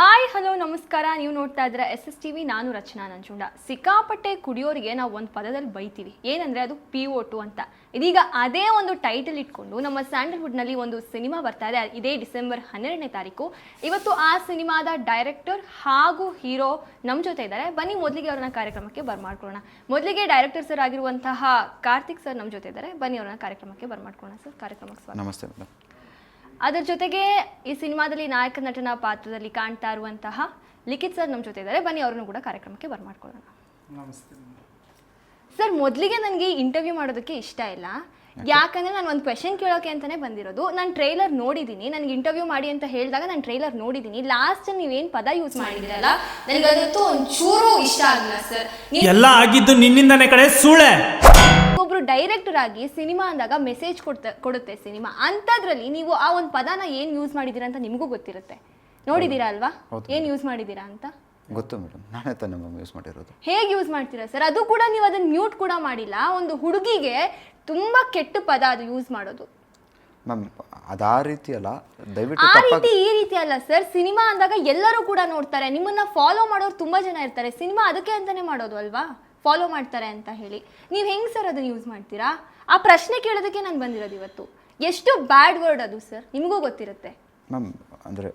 Hi hello ನಮಸ್ಕಾರ. ನೀವು ನೋಡ್ತಾ ಇದ್ರೆ ಎಸ್ ಎಸ್ ಟಿ ವಿ ನಾನು ರಚನಾ ನಂಜುಂಡ. ಸಿಕ್ಕಾಪಟ್ಟೆ ಕುಡಿಯೋರಿಗೆ ನಾವು ಒಂದು ಪದದಲ್ಲಿ ಬೈತೀವಿ. ಏನಂದ್ರೆ ಅದು ಪಿ ಓ ಟು ಅಂತ. ಇದೀಗ ಅದೇ ಒಂದು ಟೈಟಲ್ ಇಟ್ಕೊಂಡು ನಮ್ಮ ಸ್ಯಾಂಡಲ್ವುಡ್ನಲ್ಲಿ ಒಂದು ಸಿನಿಮಾ ಬರ್ತಾ ಇದೆ. ಇದೇ ಡಿಸೆಂಬರ್ ಹನ್ನೆರಡನೇ ತಾರೀಕು. ಇವತ್ತು ಆ ಸಿನಿಮಾದ ಡೈರೆಕ್ಟರ್ ಹಾಗೂ ಹೀರೋ ನಮ್ಮ ಜೊತೆ ಇದ್ದಾರೆ. ಬನ್ನಿ, ಮೊದಲಿಗೆ ಅವ್ರನ್ನ ಕಾರ್ಯಕ್ರಮಕ್ಕೆ ಬರ್ಮಾಡ್ಕೊಳ್ಳೋಣ. ಮೊದಲಿಗೆ ಡೈರೆಕ್ಟರ್ ಸರ್ ಆಗಿರುವಂತಹ ಕಾರ್ತಿಕ್ ಸರ್ ನಮ್ಮ ಜೊತೆ ಇದ್ದಾರೆ. ಬನ್ನಿ, ಅವ್ರನ್ನ ಕಾರ್ಯಕ್ರಮಕ್ಕೆ ಬರ್ಮಾಡ್ಕೊಳ್ಳೋಣ ಸರ್ ಕಾರ್ಯಕ್ರಮಕ್ಕೆ ನಮಸ್ತೆ ಅದರ ಜೊತೆಗೆ ಈ ಸಿನಿಮಾದಲ್ಲಿ ನಾಯಕ ನಟನ ಪಾತ್ರದಲ್ಲಿ ಕಾಣ್ತಾ ಇರುವಂತಹ ಲಿಖಿತ್ ಸರ್ ನಮ್ಮ ಜೊತೆ ಇದ್ದಾರೆ. ಬನ್ನಿ ಅವರನ್ನು ಕೂಡ ಕಾರ್ಯಕ್ರಮಕ್ಕೆ ಬರ್ಮಾಡ್ಕೊಳ್ಳೋಣ. ಸರ್ ಮೊದಲಿಗೆ ನನಗೆ ಇಂಟರ್ವ್ಯೂ ಮಾಡೋದಕ್ಕೆ ಇಷ್ಟ ಇಲ್ಲ. ಯಾಕಂದ್ರೆ ನಾನು ಒಂದು ಕ್ವೆಶನ್ ಕೇಳೋಕೆ ಅಂತಾನೆ ಬಂದಿರೋದು. ನಾನು ಟ್ರೈಲರ್ ನೋಡಿದ್ದೀನಿ ನನಗೆ ಇಂಟರ್ವ್ಯೂ ಮಾಡಿ ಅಂತ ಹೇಳಿದಾಗ ನಾನು ಟ್ರೈಲರ್ ನೋಡಿದ್ದೀನಿ ಲಾಸ್ಟ್ ನೀವೇನು ಪದ ಯೂಸ್ ಮಾಡಿದಿರಲ್ಲ ನನಗೆ ಅದಂತೂ ಒಂಚೂರು ಇಷ್ಟ ಆಗಲ್ಲ ಸರ್. ಎಲ್ಲ ಆಗಿದ್ದು ನಿನ್ನಿಂದನೇ ಕಡೆ ಸೂಳೆ. ಒಬ್ರು ಡೈರೆಕ್ಟರ್ ಆಗಿ ಸಿನಿಮಾ ಅಂದಾಗ ಮೆಸೇಜ್ ಕೊಡ್ತ ಕೊಡುತ್ತೆ ಸಿನಿಮಾ. ಅಂಥದ್ರಲ್ಲಿ ನೀವು ಆ ಒಂದು ಪದನ ಏನು ಯೂಸ್ ಮಾಡಿದ್ದೀರಾ ಅಂತ ನಿಮಗೂ ಗೊತ್ತಿರುತ್ತೆ. ನೋಡಿದ್ದೀರಾ ಅಲ್ವಾ. ಏನು ಯೂಸ್ ಮಾಡಿದ್ದೀರಾ ಅಂತ? ಗೊತ್ತು ಮೇಡಮ್ ನಾನೇ ತಾನೇ ಮ್ಯಾಮ್ ಯೂಸ್ ಮಾಡಿರೋದು. ಹೇಗೆ ಯೂಸ್ ಮಾಡ್ತೀರಾ ಸರ್ ಅದು ಕೂಡ ನೀವು ಅದನ್ನ ಮ್ಯೂಟ್ ಕೂಡ ಮಾಡಿಲ್ಲ. ಒಂದು ಹುಡುಗಿಗೆ ತುಂಬಾ ಕೆಟ್ಟ ಪದ ಅದು ಯೂಸ್ ಮಾಡೋದು. ಮ್ಯಾಮ್ ಅದು ಆ ರೀತಿ ಅಲ್ಲ. ದಯವಿಟ್ಟು ಆ ರೀತಿ ಈ ರೀತಿ ಅಲ್ಲ ಸರ್ ಸಿನಿಮಾ ಅಂದಾಗ ಎಲ್ಲರೂ ಕೂಡ ನೋಡ್ತಾರೆ. ನಿಮ್ಮನ್ನ ಫಾಲೋ ಮಾಡೋರು ತುಂಬಾ ಜನ ಇರ್ತಾರೆ. ಸಿನಿಮಾ ಅದಕ್ಕೆ ಅಂತಾನೆ ಮಾಡೋದು ಅಲ್ವಾ? ಫಾಲೋ ಮಾಡ್ತಾರೆ ಅಂತ ಹೇಳಿ. ನೀವು ಹೆಂಗ್ ಸರ್ ಅದನ್ನು ಯೂಸ್ ಮಾಡ್ತೀರಾ? ಆ ಪ್ರಶ್ನೆ ಕೇಳೋದಕ್ಕೆ ನಾನು ಬಂದಿರೋದು ಇವತ್ತು. ಎಷ್ಟು ಬ್ಯಾಡ್ ವರ್ಡ್ ಅದು ಸರ್ ನಿಮಗೂ ಗೊತ್ತಿರುತ್ತೆ. ಮ್ಯಾಮ್ ಅಂದರೆ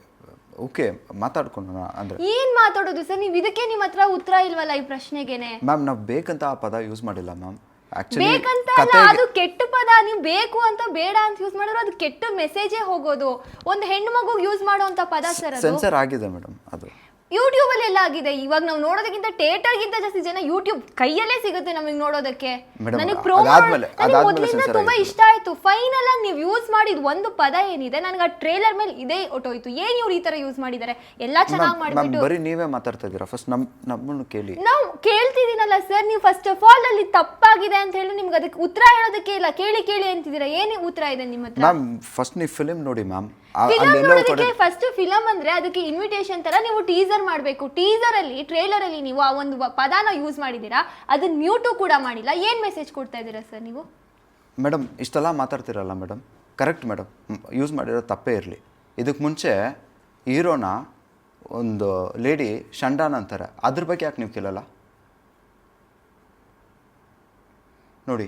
ಓಕೆ ಮಾತಾಡ್ಕೊಂಡು ಅಂದರೆ. ಏನ್ ಮಾತಾಡೋದು ಸರ್ ನೀವು ಇದಕ್ಕೆ ನಿಮ್ಮ ಹತ್ರ ಉತ್ತರ ಇಲ್ವಲ್ಲ ಈ ಪ್ರಶ್ನೆಗೆನೆ? ಮ್ಯಾಮ್ ನಾವು ಬೇಕಂತ ಆ ಪದ ಯೂಸ್ ಮಾಡಿಲ್ಲ ಮ್ಯಾಮ್ ಆ್ಯಕ್ಚುಲಿ ಬೇಕಂತ ಅಲ್ಲ ಅದು ಕೆಟ್ಟ ಪದ. ನೀವು ಬೇಕು ಅಂತ ಬೇಡ ಅಂತ ಯೂಸ್ ಮಾಡಿದ್ರೆ ಅದು ಕೆಟ್ಟ ಮೆಸೇಜೇ ಹೋಗೋದು. ಒಂದು ಹೆಣ್ಣು ಮಗು ಯೂಸ್ ಮಾಡುವಂತ ಪದ ಸರ್ ಅದು. ಸೆನ್ಸರ್ ಆಗಿದೆ ಮೇಡಮ್ ಅದು. ಯೂಟ್ಯೂಬ್ ಅಲ್ಲಿ ಎಲ್ಲ ಆಗಿದೆ. ಇವಾಗ ನಾವು ನೋಡೋದಕ್ಕಿಂತ ಥಿಯೇಟರ್ ಗಿಂತ ಜಾಸ್ತಿ ಜನ ಯೂಟ್ಯೂಬ್ ಕೈಯಲ್ಲೇ ಸಿಗುತ್ತೆ ನಮಗೆ ನೋಡೋದಕ್ಕೆ. Madam, ನನಗೆ ಪ್ರೋಮೋ ಅದಾದ್ಮೇಲೆ- ಅದಾದ್ಮೇಲೆ ಮೊದಲಿಂದ censor ತುಂಬಾ ಆಗಿದೆ. ಇಷ್ಟ ಆಯ್ತು. ಫೈನಲ್ ಆಗಿ ನೀವು ಯೂಸ್ ಮಾಡಿದ ಒಂದು ಪದ ಏನಿದೆ ನನಗೆ ಆ ಟ್ರೇಲರ್ ಮೇಲೆ ಇದೇ ಹೊಟ್ಟೋಯ್ತು ಏನ್ ಇವ್ರು ಈ ತರ ಯೂಸ್ ಮಾಡಿದ್ದಾರೆ ಎಲ್ಲ ಚೆನ್ನಾಗಿ ಮಾಡಿಬಿಟ್ಟು ಬರೀ ನೀವೇ ಮಾತಾಡ್ತಾ ಇದ್ದೀರಾ? ಫಸ್ಟ್ ನಮ್ಮ ನಮ್ಮನ್ನು ಕೇಳಿ. ನಾವು ಕೇಳ್ತಿದ್ದೀನಲ್ಲ ಸರ್ ನೀವು ಫಸ್ಟ್ ಆಫ್ ಆಲ್ ಅಲ್ಲಿ ತಪ್ಪಾಗಿದೆ ಅಂತ ಹೇಳಿ ನಿಮ್ಗೆ ಅದಕ್ಕೆ ಉತ್ತರ ಹೇಳೋದಕ್ಕೆ ಇಲ್ಲ. ಕೇಳಿ ಕೇಳಿ ಅಂತಿದ್ದೀರಾ? ಏನು ಉತ್ತರ ಇದೆ ನಿಮ್ಮ ಹತ್ರ? ಮ್ಯಾಮ್ ಫಸ್ಟ್ ನೀವು ಫಿಲಿಮ್ ನೋಡಿ ಮ್ಯಾಮ್ ಫಸ್ಟ್ ಫಿಲಂ ಅಂದ್ರೆ ಅದಕ್ಕೆ ಇನ್ವಿಟೇಷನ್ ತರ ನೀವು ಟೀಸರ್ ಮಾಡಬೇಕು. ಟೀಸರ್ ಅಲ್ಲಿ ಟ್ರೇಲರ್ ಅಲ್ಲಿ ನೀವು ಆ ಒಂದು ಪದಾನ ಯೂಸ್ ಮಾಡಿದ್ದೀರಾ? ಅದನ್ನ ಮ್ಯೂಟು ಕೂಡ ಮಾಡಿಲ್ಲ. ಏನ್ ಮೆಸೇಜ್ ಕೊಡ್ತಾ ಇದ್ದೀರಾ ಸರ್ ನೀವು? ಮೇಡಮ್ ಇಷ್ಟೆಲ್ಲ ಮಾತಾಡ್ತಿರಲ್ಲ ಮೇಡಮ್ ಕರೆಕ್ಟ್ ಮೇಡಮ್ ಯೂಸ್ ಮಾಡಿರೋ ತಪ್ಪೇ ಇರಲಿ. ಇದಕ್ಕೆ ಮುಂಚೆ ಹೀರೋನ ಒಂದು ಲೇಡಿ ಶಂಡಾನ್ ಅಂತಾರೆ. ಅದ್ರ ಬಗ್ಗೆ ಯಾಕೆ ನೀವು ಕೇಳಲ್ಲ? ನೋಡಿ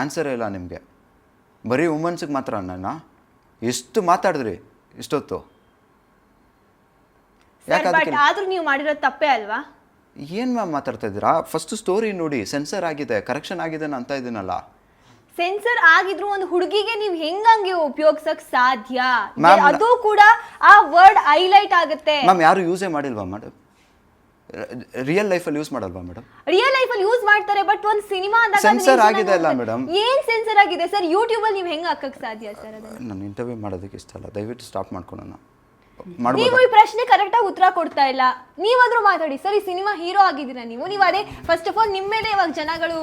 ಆನ್ಸರೇ ಇಲ್ಲ ನಿಮಗೆ. ಬರೀ ವುಮನ್ಸಿಗೆ ಮಾತ್ರ ನನ್ನ ಎಷ್ಟು ಮಾತಾಡಿದ್ರಿ? ಇಷ್ಟೊತ್ತು. ಯಾಕಂತ ಬಟ್ ಆದ್ರೂ ನೀವು ಮಾಡಿರೋ ತಪ್ಪೇ ಅಲ್ವಾ? ಏನು ಮ್ಯಾಮ್ ಮಾತಾಡ್ತಾ ಇದ್ದೀರಾ ಫಸ್ಟ್ ಸ್ಟೋರಿ ನೋಡಿ ಸೆನ್ಸರ್ ಆಗಿದೆ ಕರೆಕ್ಷನ್ ಆಗಿದೆ ಅಂತ ಇದೀನಲ್ಲ ಸೆನ್ಸರ್ ಆಗಿದ್ರು ಒಂದು ಹುಡುಗಿಗೆ ನೀವು ಹೆಂಗಂಗೆ ಉಪಯೋಗಿಸಕ್ ಸಾಧ್ಯ? Ma'am, ಅದು ಕೂಡ ಆ ವರ್ಡ್ ಹೈಲೈಟ್ ಆಗುತ್ತೆ. ಮ್ಯಾಮ್ ಯಾರು ಯೂಸೇ ಮಾಡಿಲ್ವಾ ಮೇಡಮ್ ರಿಯಲ್ ಲೈಫ್ ಅಲ್ಲಿ ಯೂಸ್ ಮಾಡಲ್ವಾ ಮೇಡಮ್ ರಿಯಲ್ ಲೈಫ್ ಅಲ್ಲಿ ಯೂಸ್ ಮಾಡ್ತಾರೆ ಬಟ್ ಒಂದು ಸಿನಿಮಾ ಅಂದಾಗ ಜನ ಆಗಿದೆ ಅಲ್ಲ ಮೇಡಮ್? ಏನ್ ಸೆನ್ಸರ್ ಆಗಿದೆ? ಸರ್ ಯೂಟ್ಯೂಬ್ ಅಲ್ಲಿ ನೀವು ಹೆಂಗ್ ಹಾಕಕ್ ಸಾಧ್ಯ ಸರ್ ಅದನ್ನ? ನಾನು ಇಂಟರ್ವ್ಯೂ ಮಾಡೋದಕ್ಕೆ ಇಷ್ಟ ಅಲ್ಲ. ದಯವಿಟ್ಟು ಸ್ಟಾಪ್ ಮಾಡ್ಕೊಳ್ಳೋಣ. ನೀವು ಈ ಪ್ರಶ್ನೆ ಕರೆಕ್ಟ್ ಆಗಿ ಉತ್ತರ ಕೊಡ್ತಾ ಇಲ್ಲ. ನೀವಾದ್ರೂ ಮಾತಾಡಿ. ಸರ್ ಈ ಸಿನಿಮಾ ಹೀರೋ ಆಗಿದ್ದೀರಾ ನೀವು? ನೀವು ಅದೇ ಫಸ್ಟ್ ಆಫ್ ಆಲ್ ನಿಮ್ಮ ಮೇಲೆ ಇವಾಗ ಜನಗಳು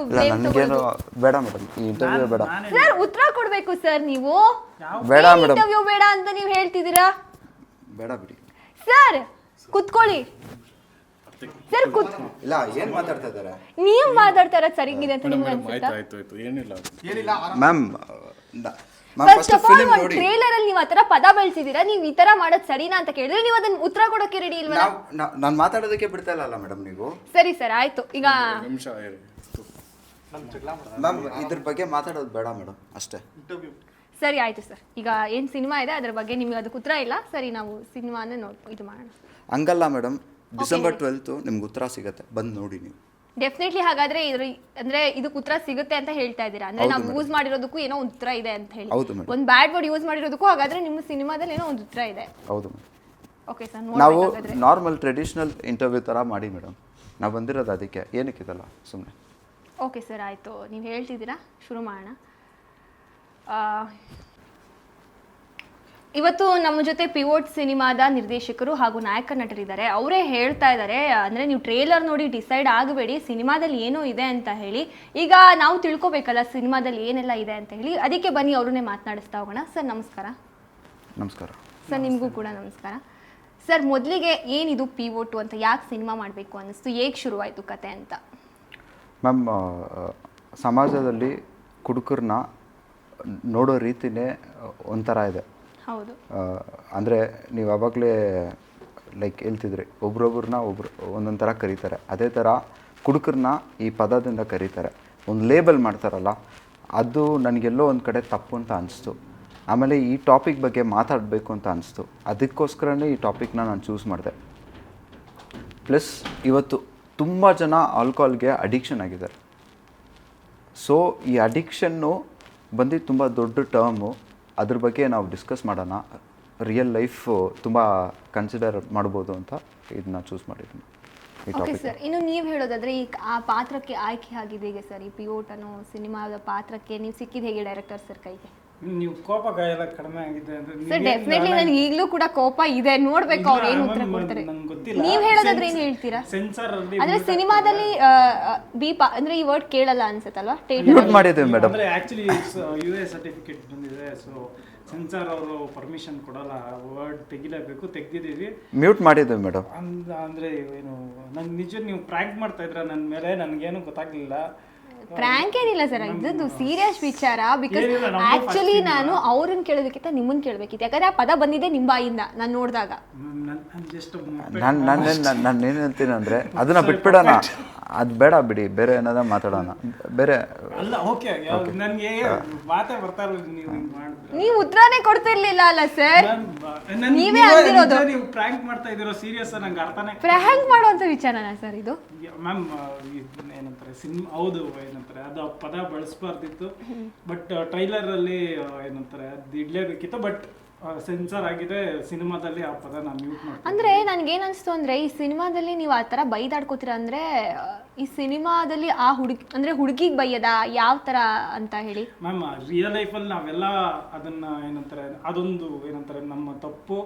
ಬೇಡ ಮೇಡಮ್ ಈ ಇಂಟರ್ವ್ಯೂ ಬೇಡ. ಸರ್ ಉತ್ತರ ಕೊಡಬೇಕು ಸರ್ ನೀವು. ಬೇಡ ಮೇಡಮ್ ಇಂಟರ್ವ್ಯೂ ಬೇಡ ಅಂತ ನೀವು ಹೇಳ್ತಿದ್ದೀರಾ? ಬೇಡ ಬಿಡಿ. ಸರ್ ಕುತ್ಕೊಳ್ಳಿ. ಸರ್ ಕುತ್ ಇಲ್ಲ ಏನ್ ಮಾತಾಡ್ತಾ ಇದ್ದಾರೆ? ನೀವು ಮಾತಾಡ್ತಾ ಇರೋದು ಸರಿಗಿದೆ ಅಂತ ನಿಮ್ಗೆ ಅನ್ಸುತ್ತಾ? ಆಯ್ತು ಆಯ್ತು ಏನಿಲ್ಲ. Ma'am ma'am first of all ಒಂದು ನೋಡಿ. ಟ್ರೇಲರ್ ಅಲ್ಲಿ ನೀವು ಆತರ ಪದ ಬಳಸಿದೀರಾ? ನೀವು ಈ ತರ ಮಾಡೋದು ಸರಿನಾ ಅಂತ ಕೇಳಿದ್ರೆ ನೀವು ಅದನ್ನ ಉತ್ತರ ಕೊಡೋಕೆ ರೆಡಿ ಇಲ್ವಲ್ಲ? ನಾನು ಮಾತಾಡೋದಕ್ಕೆ ಬಿಡ್ತಾ ಇಲ್ಲ ಮೇಡಮ್ ನೀವು? ಸರಿ ಸರ್ ಆಯ್ತು. ಈಗ ನಿಮಿಷ ಮ್ಯಾಮ್ ಇದ್ರ ಬಗ್ಗೆ ಮಾತಾಡೋದು ಬೇಡ ಮೇಡಮ್ ಅಷ್ಟೇ. ಸರಿ ಆಯ್ತು ಸರ್. ಈಗ ಏನು ಸಿನಿಮಾ ಇದೆ? ಅದ್ರ ಬಗ್ಗೆ ನಿಮಗೆ ಅದಕ್ಕೆ ಉತ್ತರ ಇಲ್ಲ. ಸರಿ ನಾವು ಸಿನಿಮಾನ ನೋಡಿ ಇದು ಮಾಡೋಣ. ಹಂಗಲ್ಲ ಮೇಡಮ್. ಡಿಸೆಂಬರ್ ಟ್ವೆಲ್ತು ನಿಮ್ಗೆ ಉತ್ತರ ಸಿಗುತ್ತೆ. ಬಂದು ನೋಡಿ ನೀವು. ಡೆಫಿನೆಟ್ಲಿ ಹಾಗಾದ್ರೆ ಇದ್ರ ಅಂದ್ರೆ ಇದಕ್ಕೆ ಉತ್ತರ ಸಿಗುತ್ತೆ ಅಂತ ಹೇಳ್ತಾ ಇದ್ದೀರಾ? ಅಂದ್ರೆ ನಾವು ಯೂಸ್ ಮಾಡಿರೋದಕ್ಕೂ ಏನೋ ಒಂದು ಉತ್ತರ ಇದೆ ಅಂತ ಹೇಳಿ. ಹೌದು. ಒಂದು ಬ್ಯಾಡ್ ವರ್ಡ್ ಯೂಸ್ ಮಾಡಿರೋದಕ್ಕೂ ಹಾಗಾದ್ರೆ ನಿಮ್ಮ ಸಿನಿಮಾದಲ್ಲಿ ಏನೋ ಒಂದು ಉತ್ತರ ಇದೆ. ಹೌದು ಮೇಡಮ್. ಓಕೆ ಸರ್ ನಾವು ನಾರ್ಮಲ್ ಟ್ರೆಡಿಷನಲ್ ಇಂಟರ್ವ್ಯೂ ಥರ ಮಾಡಿ ಮೇಡಮ್. ನಾವು ಬಂದಿರೋದು ಅದಕ್ಕೆ. ಏನಕ್ಕಿದಲ್ಲ? ಸುಮ್ಮನೆ ಓಕೆ ಸರ್ ಆಯಿತು. ನೀವು ಹೇಳ್ತಿದ್ದೀರಾ? ಶುರು ಮಾಡೋಣ. ಆ, ಇವತ್ತು ನಮ್ಮ ಜೊತೆ ಪಿವೋಟ್ ಸಿನಿಮಾದ ನಿರ್ದೇಶಕರು ಹಾಗೂ ನಾಯಕ ನಟರಿದ್ದಾರೆ. ಅವರೇ ಹೇಳ್ತಾ ಇದ್ದಾರೆ ಅಂದರೆ ನೀವು ಟ್ರೇಲರ್ ನೋಡಿ ಡಿಸೈಡ್ ಆಗಬೇಡಿ ಸಿನಿಮಾದಲ್ಲಿ ಏನೋ ಇದೆ ಅಂತ ಹೇಳಿ. ಈಗ ನಾವು ತಿಳ್ಕೊಬೇಕಲ್ಲ ಸಿನಿಮಾದಲ್ಲಿ ಏನೆಲ್ಲ ಇದೆ ಅಂತ ಹೇಳಿ. ಅದಕ್ಕೆ ಬನ್ನಿ ಅವ್ರನ್ನೇ ಮಾತನಾಡಿಸ್ತಾ ಹೋಗೋಣ. ಸರ್ ನಮಸ್ಕಾರ. ನಮಸ್ಕಾರ. ಸರ್ ನಿಮಗೂ ಕೂಡ ನಮಸ್ಕಾರ. ಸರ್ ಮೊದಲಿಗೆ ಏನಿದು ಪಿವೋಟು ಅಂತ ಯಾಕೆ ಸಿನಿಮಾ ಮಾಡಬೇಕು ಅನ್ನಿಸ್ತು ಹೇಗೆ ಶುರುವಾಯಿತು ಕತೆ ಅಂತ? ಮ್ಯಾಮ್ ಸಮಾಜದಲ್ಲಿ ಕುಡುಕರನ್ನ ನೋಡೋ ರೀತಿನೇ ಒಂಥರ ಇದೆ. ಹೌದು. ಅಂದರೆ ನೀವು ಆವಾಗಲೇ ಲೈಕ್ ಹೇಳ್ತಿದ್ರಿ, ಒಬ್ರೊಬ್ರನ್ನ ಒಬ್ರು, ಒಂದೊಂದು ಥರ ಕರೀತಾರೆ. ಅದೇ ಥರ ಕುಡುಕರನ್ನ ಈ ಪದದಿಂದ ಕರೀತಾರೆ. ಒಂದು ಲೇಬಲ್ ಮಾಡ್ತಾರಲ್ಲ, ಅದು ನನಗೆಲ್ಲೋ ಒಂದು ಕಡೆ ತಪ್ಪು ಅಂತ ಅನಿಸ್ತು. ಆಮೇಲೆ ಈ ಟಾಪಿಕ್ ಬಗ್ಗೆ ಮಾತಾಡಬೇಕು ಅಂತ ಅನಿಸ್ತು. ಅದಕ್ಕೋಸ್ಕರನೇ ಈ ಟಾಪಿಕ್ನ ನಾನು ಚೂಸ್ ಮಾಡಿದೆ. ಪ್ಲಸ್ ಇವತ್ತು ತುಂಬ ಜನ ಆಲ್ಕೋಹಾಲ್ಗೆ ಅಡಿಕ್ಷನ್ ಆಗಿದ್ದಾರೆ. ಸೊ ಈ ಅಡಿಕ್ಷನ್ನು ಬಂದು ತುಂಬ ದೊಡ್ಡ ಟರ್ಮು ಅದ್ರ ಬಗ್ಗೆ ನಾವು ಡಿಸ್ಕಸ್ ಮಾಡೋಣ. ರಿಯಲ್ ಲೈಫ್ ತುಂಬ ಕನ್ಸಿಡರ್ ಮಾಡ್ಬೋದು ಅಂತ ಇದನ್ನ ಚೂಸ್ ಮಾಡಿದ್ದೀನಿ ಈ ಓಕೆ ಟಾಪಿಕ್ ಸರ್ ಇನ್ನು ನೀವು ಹೇಳೋದಾದ್ರೆ ಈ ಆ ಪಾತ್ರಕ್ಕೆ ಆಯ್ಕೆ ಆಗಿದೆ ಹೇಗೆ ಸರ್ ಈ ಪಿಯೋಟ್ ಅನ್ನೋ ಸಿನಿಮಾದ ಪಾತ್ರಕ್ಕೆ ನೀವು ಸಿಕ್ಕಿದ ಹೇಗೆ ಡೈರೆಕ್ಟರ್ ಸರ್ ಕೈಗೆ? ನೀವು ಕೋಪ ಎಲ್ಲ ಕಡಿಮೆ ಆಗಿದೆ ಅಂದ್ರೆ ಸರ್ ಡೆಫಿನೆಟ್ಲಿ ನನಗೆ ಈಗಲೂ ಕೂಡ ಕೋಪ ಇದೆ ನೋಡ್ಬೇಕು ಅವ್ರು ಏನು ಉತ್ತರ ಕೊಡ್ತಾರೆ. ನೀವು ಗೊತ್ತಿಲ್ಲ. ನೀವ್ ಹೇಳೋದಾದ್ರೆ ಏನು ಹೇಳ್ತೀರಾ? ಸೆನ್ಸಾರ್ ಅಲ್ಲಿ ಅಂದ್ರೆ ಸಿನಿಮಾದಲ್ಲಿ ಬೀಪ ಅಂದ್ರೆ ಈ ವರ್ಡ್ ಕೇಳಲ್ಲ ಅನ್ಸತ್ತಲ್ವಾ? ಮ್ಯೂಟ್ ಟೇಟರ್ ಮಾಡಿದ್ದೀವಿ ಮೇಡಮ್ ಅಂದ್ರೆ ಆಕ್ಚುಲಿ ಯು ಎ ಸರ್ಟಿಫಿಕೇಟ್ ಬಂದಿದೆ ಸೊ ಸೆನ್ಸಾರ್ ಅವರು ಪರ್ಮಿಷನ್ ಕೊಡಲ್ಲ ವರ್ಡ್ ತೆಗಿಲೇಬೇಕು ತೆಗ್ದಿದೀವಿ ಮ್ಯೂಟ್ ಮಾಡಿದ್ದೀವಿ ಮೇಡಮ್ ಅಂದ್ರೆ ಏನು ನನ್ ನಿಜ ನೀವು ಪ್ರ್ಯಾಂಕ್ ಮಾಡ್ತಾ ಇದ್ರ ನನ್ನ ಮೇಲೆ ನನಗೇನು ಗೊತ್ತಾಗ್ಲಿಲ್ಲ. ಪ್ರ್ಯಾಂಕ್ ಏನಿಲ್ಲ ಸರ್ ಇದ್ದದ್ದು ಸೀರಿಯಸ್ ವಿಚಾರ ಬಿಕಾಸ್ ಆಕ್ಚುಲಿ ನಾನು ಅವ್ರನ್ನ ಕೇಳೋದಕ್ಕಿಂತ ನಿಮ್ಮನ್ನ ಕೇಳಬೇಕಿತ್ತು. ಯಾಕಂದ್ರೆ ಆ ಪದ ಬಂದಿದೆ ನಿಮ್ಮ ಬಾಯಿಂದ ನಾನು ನೋಡಿದಾಗ. ನಾನು ನಾನು ನಾನು ಏನು ಹೇಳ್ತೀನಿ ಅಂದರೆ ಅದನ್ನ ಬಿಟ್ಬಿಡೋಣ. ಅದು ಬೇಡ ಬಿಡಿ ಬೇರೆ ಏನಾದ್ರು ಮಾತಾಡೋಣ. ಬೇರೆ ಅಲ್ಲ ಓಕೆ ನನಗೆ ಮಾತೇ ಬರ್ತಾ ನೀವು ನೀವು ಉತ್ತರನೇ ಕೊಡ್ತಿರ್ಲಿಲ್ಲ ಅಲ್ಲ ಸರ್ ನೀವೇ ಅಂದಿರೋದು. ನೀವು ಪ್ರ್ಯಾಂಕ್ ಮಾಡ್ತಾ ಇದ್ದೀರೋ ಸೀರಿಯಸ್ ನಂಗೆ ಅರ್ಥನೇ ಪ್ರ್ಯಾಂಕ್ ಮಾಡುವಂತ ವಿಚಾರನ ಸರ್ ಇದು? ಮ್ಯಾಮ್ ಏನಂತಾರೆ ಸಿನಿಮಾ ಹೌದು ಏನಂತಾರೆ ಅದು ಆ ಪದ ಬಳಸಬಾರ್ದಿತ್ತು. ಬಟ್ ಟ್ರೈಲರ್ ಅಲ್ಲಿ ಏನಂತಾರೆ ಅದು ಇಡ್ಲೇಬೇಕಿತ್ತು. ಬಟ್ ಸೆನ್ಸರ್ ಆಗಿದೆ ಸಿನಿಮಾದಲ್ಲಿ ಆ ಪದ ನಾನು ಮ್ಯೂಟ್ ಮಾಡ್ತೀನಿ ಅಂದ್ರೆ ನನ್ಗೇನ್ ಅನ್ಸ್ತು ಅಂದ್ರೆ ಈ ಸಿನಿಮಾದಲ್ಲಿ ನೀವು ಆ ತರ ಬೈದಾಡ್ಕೋತೀರ ಅಂದ್ರೆ ಈ ಸಿನಿಮಾದಲ್ಲಿ ಆ ಹುಡುಗಿ ಅಂದ್ರೆ ಹುಡುಗಿಗ್ ಬೈಯದ ಯಾವ ತರ ಅಂತ ಹೇಳಿ? ಮ್ಯಾಮ್ ರಿಯಲ್ ಲೈಫಲ್ಲಿ ನಾವೆಲ್ಲ ಅದನ್ನ ಏನಂತಾರೆ ಅದೊಂದು ಏನಂತಾರೆ ನಮ್ಮ ತಪ್ಪು.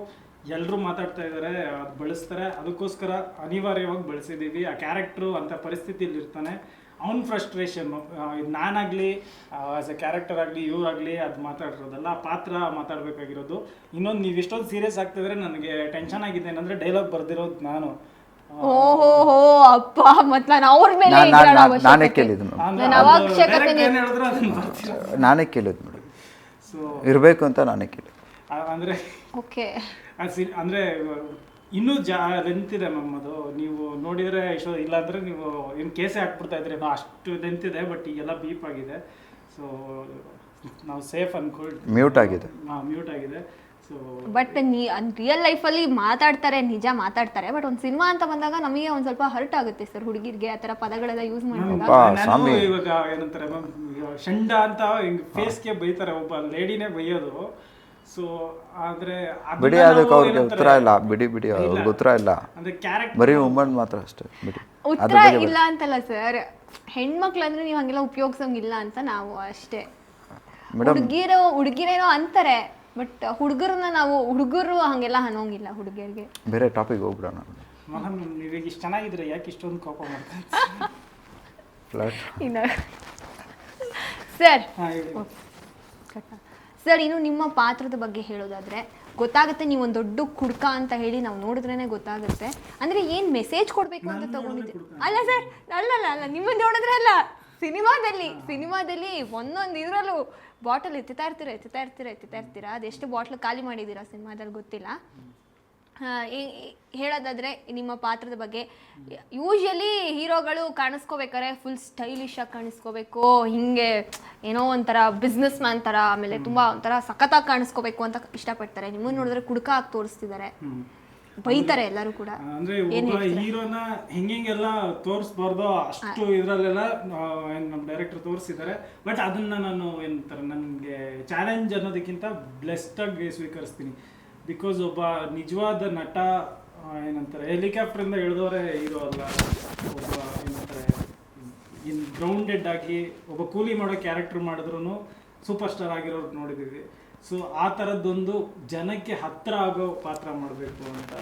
ಎಲ್ಲರೂ ಮಾತಾಡ್ತಾ ಇದ್ದಾರೆ ಅದು ಬಳಸ್ತಾರೆ. ಅದಕ್ಕೋಸ್ಕರ ಅನಿವಾರ್ಯವಾಗಿ ಬಳಸಿದ್ದೀವಿ ಆ ಕ್ಯಾರೆಕ್ಟ್ರು ಅಂತ ಪರಿಸ್ಥಿತಿಯಲ್ಲಿ ಇರ್ತಾನೆ ಅವ್ನ ಫ್ರಸ್ಟ್ರೇಷನ್ ನಾನಾಗಲಿ ಆಸ್ ಎ ಕ್ಯಾರೆಕ್ಟರ್ ಆಗಲಿ ಇವರಾಗಲಿ ಅದು ಮಾತಾಡಿರೋದಲ್ಲ ಪಾತ್ರ ಮಾತಾಡಬೇಕಾಗಿರೋದು. ಇನ್ನೊಂದು ನೀವು ಇಷ್ಟೊಂದು ಸೀರಿಯಸ್ ಆಗ್ತಿದ್ರೆ ನನಗೆ ಟೆನ್ಷನ್ ಆಗಿದೆ ಏನಂದ್ರೆ ಡೈಲಾಗ್ ಬರ್ದಿರೋದು ನಾನು. ಓಹೋ ಹೋ ಅಪ್ಪ ಮತ್ ನಾನು ಅವ್ರ ಮೇಲೆ ನಾನು. ಕೇಳಿದ್ದು ಅಂದ್ರೆ ನಾನು ಅದು ಅವಶ್ಯಕತೆ ಹೇಳಿದ್ರು ಅದನ್ನ ಬರ್ತಿರೋ ನಾನೇ ಕೇಳಿದ್ದು ಮೇಡಮ್ ಸೊ ಇರಬೇಕು ಅಂತ ನಾನೇ ಕೇಳಿದ್ದು. ಅಂದರೆ ಓಕೆ ಆ ಸಿ- ಅಂದ್ರೆ ಇನ್ನೂ ಜಾ ಲೆಂತ್ ಮ್ಯಾಮ್ ಅದು ನೀವು ನೋಡಿದರೆ ಇಷ್ಟು ಇಲ್ಲಾಂದರೆ ನೀವು ಏನು ಕೇಸೆ ಹಾಕ್ಬಿಡ್ತಾ ಇದ್ರಿ ನಾವು ಅಷ್ಟು ಲೆಂತ್ ಇದೆ ಬಟ್ ಈಗೆಲ್ಲ ಬೀಪ್ ಆಗಿದೆ. ಸೊ ನಾವು ಸೇಫ್ ಅನ್ಕೊಳ್ ಮ್ಯೂಟ್ ಆಗಿದೆ. ಹಾಂ ಮ್ಯೂಟ್ ಆಗಿದೆ. ಸೊ ಬಟ್ ನೀ ರಿಯಲ್ ಲೈಫಲ್ಲಿ ಮಾತಾಡ್ತಾರೆ ನಿಜ ಮಾತಾಡ್ತಾರೆ ಬಟ್ ಒಂದು ಸಿನಿಮಾ ಅಂತ ಬಂದಾಗ ನಮಗೆ ಒಂದ್ ಸ್ವಲ್ಪ ಹರ್ಟ್ ಆಗುತ್ತೆ ಸರ್ ಹುಡುಗಿರ್ಗೆ ಆ ಥರ ಪದಗಳೆಲ್ಲ ಯೂಸ್ ಮಾಡಿದಾಗ. ಅಪ್ಪಾ, ನಾನು ಸ್ವಾಮಿ. ಇವಾಗ ಏನಂತಾರೆ ಮ್ಯಾಮ್ ಶಂಡ ಅಂತ ಹಿಂಗ್ ಫೇಸ್ಗೆ ಬೈತಾರೆ. ಒಬ್ಬ ಲೇಡಿನೇ ಬೈಯೋದು. ಸೊ ಆದ್ರೆ ಬಿಡಿ ಅದಕ್ಕೆ ಅವ್ರಿಗೆ ಉತ್ತರ ಇಲ್ಲ. ಬಿಡಿ ಬಿಡಿ ಅವ್ರಿಗೆ ಉತ್ತರ ಇಲ್ಲ. ಅಂದ್ರೆ ಕ್ಯಾರೆಕ್ಟರ್ ಬರೀ ವುಮನ್ ಮಾತ್ರ ಅಷ್ಟೇ ಬಿಡಿ. ಉತ್ತರ ಇಲ್ಲ ಅಂತಲ್ಲ ಸರ್ ಹೆಣ್ಮಕ್ಳು ಅಂದ್ರೆ ನೀವು ಹಂಗೆಲ್ಲ ಉಪಯೋಗಿಸಂಗಿಲ್ಲ ಅಂತ ನಾವು ಅಷ್ಟೇ. ಹುಡುಗಿರು ಹುಡುಗಿರೇನೋ ಅಂತಾರೆ ಬಟ್ ಹುಡುಗರನ್ನ ನಾವು ಹುಡುಗರು ಹಂಗೆಲ್ಲ ಅನ್ನೋಂಗಿಲ್ಲ ಹುಡುಗಿಯರಿಗೆ ಬೇರೆ ಟಾಪಿಕ್ ಹೋಗ್ಬಿಡೋಣ. ಮೇಡಮ್ ನೀವೀಗ ಇಷ್ಟು ಚೆನ್ನಾಗಿದ್ರೆ ಯಾಕೆ ಇಷ್ಟೊಂದು ಕೋಪ ಮಾಡ್ತಾರೆ ಸರ್ ಹಾ ಹೇಳಿ. ಸರ್ ಇನ್ನು ನಿಮ್ಮ ಪಾತ್ರದ ಬಗ್ಗೆ ಹೇಳೋದಾದ್ರೆ ಗೊತ್ತಾಗುತ್ತೆ ನೀವು ಒಂದು ದೊಡ್ಡ ಕುಡ್ಕ ಅಂತ ಹೇಳಿ ನಾವು ನೋಡಿದ್ರೇನೆ ಗೊತ್ತಾಗುತ್ತೆ. ಅಂದ್ರೆ ಏನ್ ಮೆಸೇಜ್ ಕೊಡ್ಬೇಕು ಅಂತ ತಗೊಂಡಿದ್ದೆ. ಅಲ್ಲ ಸರ್ ಅಲ್ಲ ಅಲ್ಲ ನಿಮ್ಮನ್ನ ನೋಡಿದ್ರೆ ಅಲ್ಲ. ಸಿನಿಮಾದಲ್ಲಿ ಸಿನಿಮಾದಲ್ಲಿ ಒಂದೊಂದು ಇದ್ರಲ್ಲೂ ಬಾಟಲ್ ಎತ್ತುತ್ತಾ ಇರ್ತೀರಾ ಎತ್ತುತ್ತಾ ಇರ್ತೀರಾ ಎತ್ತುತ್ತಾ ಇರ್ತೀರಾ ಅದೆಷ್ಟು ಬಾಟ್ಲ್ ಖಾಲಿ ಮಾಡಿದ್ದೀರಾ ಸಿನಿಮಾದಲ್ಲಿ ಗೊತ್ತಿಲ್ಲ. ಹೇಳೋದಾದ್ರೆ ನಿಮ್ಮ ಪಾತ್ರದ ಬಗ್ಗೆ. ಯೂಶಲಿ ಹೀರೋಗಳು ಕಾಣಿಸ್ಕೋಬೇಕಾದ್ರೆ ಫುಲ್ ಸ್ಟೈಲಿಶ್ ಆಗಿ ಕಾಣಿಸ್ಕೋಬೇಕು ಹಿಂಗೆ ಏನೋ ಒಂಥರ ಬಿಸ್ನೆಸ್ ಮ್ಯಾನ್ ಥರ ಆಮೇಲೆ ತುಂಬಾ ಒಂಥರ ಸಖತ್ತಾಗಿ ಕಾಣಿಸ್ಕೋಬೇಕು ಅಂತ ಇಷ್ಟಪಡ್ತಾರೆ. ನಿಮ್ಮನ್ನ ನೋಡಿದ್ರೆ ಕುಡ್ಕ ಆಗಿ ತೋರಿಸ್ತಿದ್ದಾರೆ ಬೈತಾರೆ ಎಲ್ಲರೂ ಕೂಡ. ಅಂದ್ರೆ ಒಬ್ಬ ಹೀರೋನ ಹೆಂಗೆಲ್ಲ ತೋರಿಸ್ಬಾರ್ದು ಅಷ್ಟು ಇದ್ರಲ್ಲೆಲ್ಲ ನಮ್ಮ ಡೈರೆಕ್ಟರ್ ತೋರಿಸಿದ್ದಾರೆ. ಬಟ್ ಅದನ್ನ ನಾನು ಏನಂತಾರೆ ನನಗೆ ಚಾಲೆಂಜ್ ಅನ್ನೋದಕ್ಕಿಂತ ಬ್ಲೆಸ್ಡ್ ಆಗಿ ಸ್ವೀಕರಿಸ್ತೀನಿ. ಬಿಕಾಸ್ ಒಬ್ಬ ನಿಜವಾದ ನಟ ಏನಂತಾರೆ ಹೆಲಿಕಾಪ್ಟರಿಂದ ಇಳಿದವರೇ ಹೀರೋ ಅಲ್ಲ. ಒಬ್ಬ ಏನಂತಾರೆ, ಇನ್ ಗ್ರೌಂಡೆಡ್ ಆಗಿ ಒಬ್ಬ ಕೂಲಿ ಮಾಡೋ ಕ್ಯಾರೆಕ್ಟರ್ ಮಾಡಿದ್ರು ಸೂಪರ್ ಸ್ಟಾರ್ ಆಗಿರೋರು ನೋಡಿದ್ದೀವಿ ಸೊ ಆ ಥರದ್ದೊಂದು ಜನಕ್ಕೆ ಹತ್ತಿರ ಆಗೋ ಪಾತ್ರ ಮಾಡಬೇಕು ಅಂತ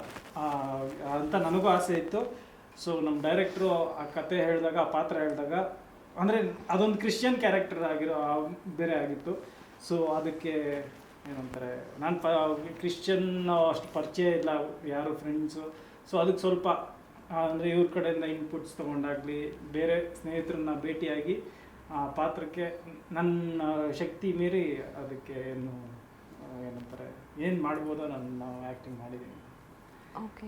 ಅಂತ ನನಗೂ ಆಸೆ ಇತ್ತು. ಸೊ ನಮ್ಮ ಡೈರೆಕ್ಟ್ರು ಆ ಕತೆ ಹೇಳಿದಾಗ, ಆ ಪಾತ್ರ ಹೇಳಿದಾಗ, ಅಂದರೆ ಅದೊಂದು ಕ್ರಿಶ್ಚಿಯನ್ ಕ್ಯಾರೆಕ್ಟರ್ ಆಗಿರೋ ಬೇರೆ ಆಗಿತ್ತು. ಸೊ ಅದಕ್ಕೆ ಏನಂತಾರೆ, ನಾನು ಪ ಕ್ರಿಶ್ಚಿಯನ್ ಅಷ್ಟು ಪರಿಚಯ ಇಲ್ಲ ಯಾರು ಫ್ರೆಂಡ್ಸು ಸೊ ಅದಕ್ಕೆ ಸ್ವಲ್ಪ ಅಂದರೆ ಇವ್ರ ಕಡೆಯಿಂದ ಇನ್ಪುಟ್ಸ್ ತೊಗೊಂಡಾಗಲಿ, ಬೇರೆ ಸ್ನೇಹಿತರನ್ನ ಭೇಟಿಯಾಗಿ, ಆ, ಪಾತ್ರಕ್ಕೆ ನನ್ನ ಶಕ್ತಿ ಮೀರಿ ಅದಕ್ಕೆ ಏನು ಏನಂತಾರೆ, ಏನು ಮಾಡ್ಬೋದೋ ನಾನು ಆ್ಯಕ್ಟಿಂಗ್ ಮಾಡಿದ್ದೀನಿ ಓಕೆ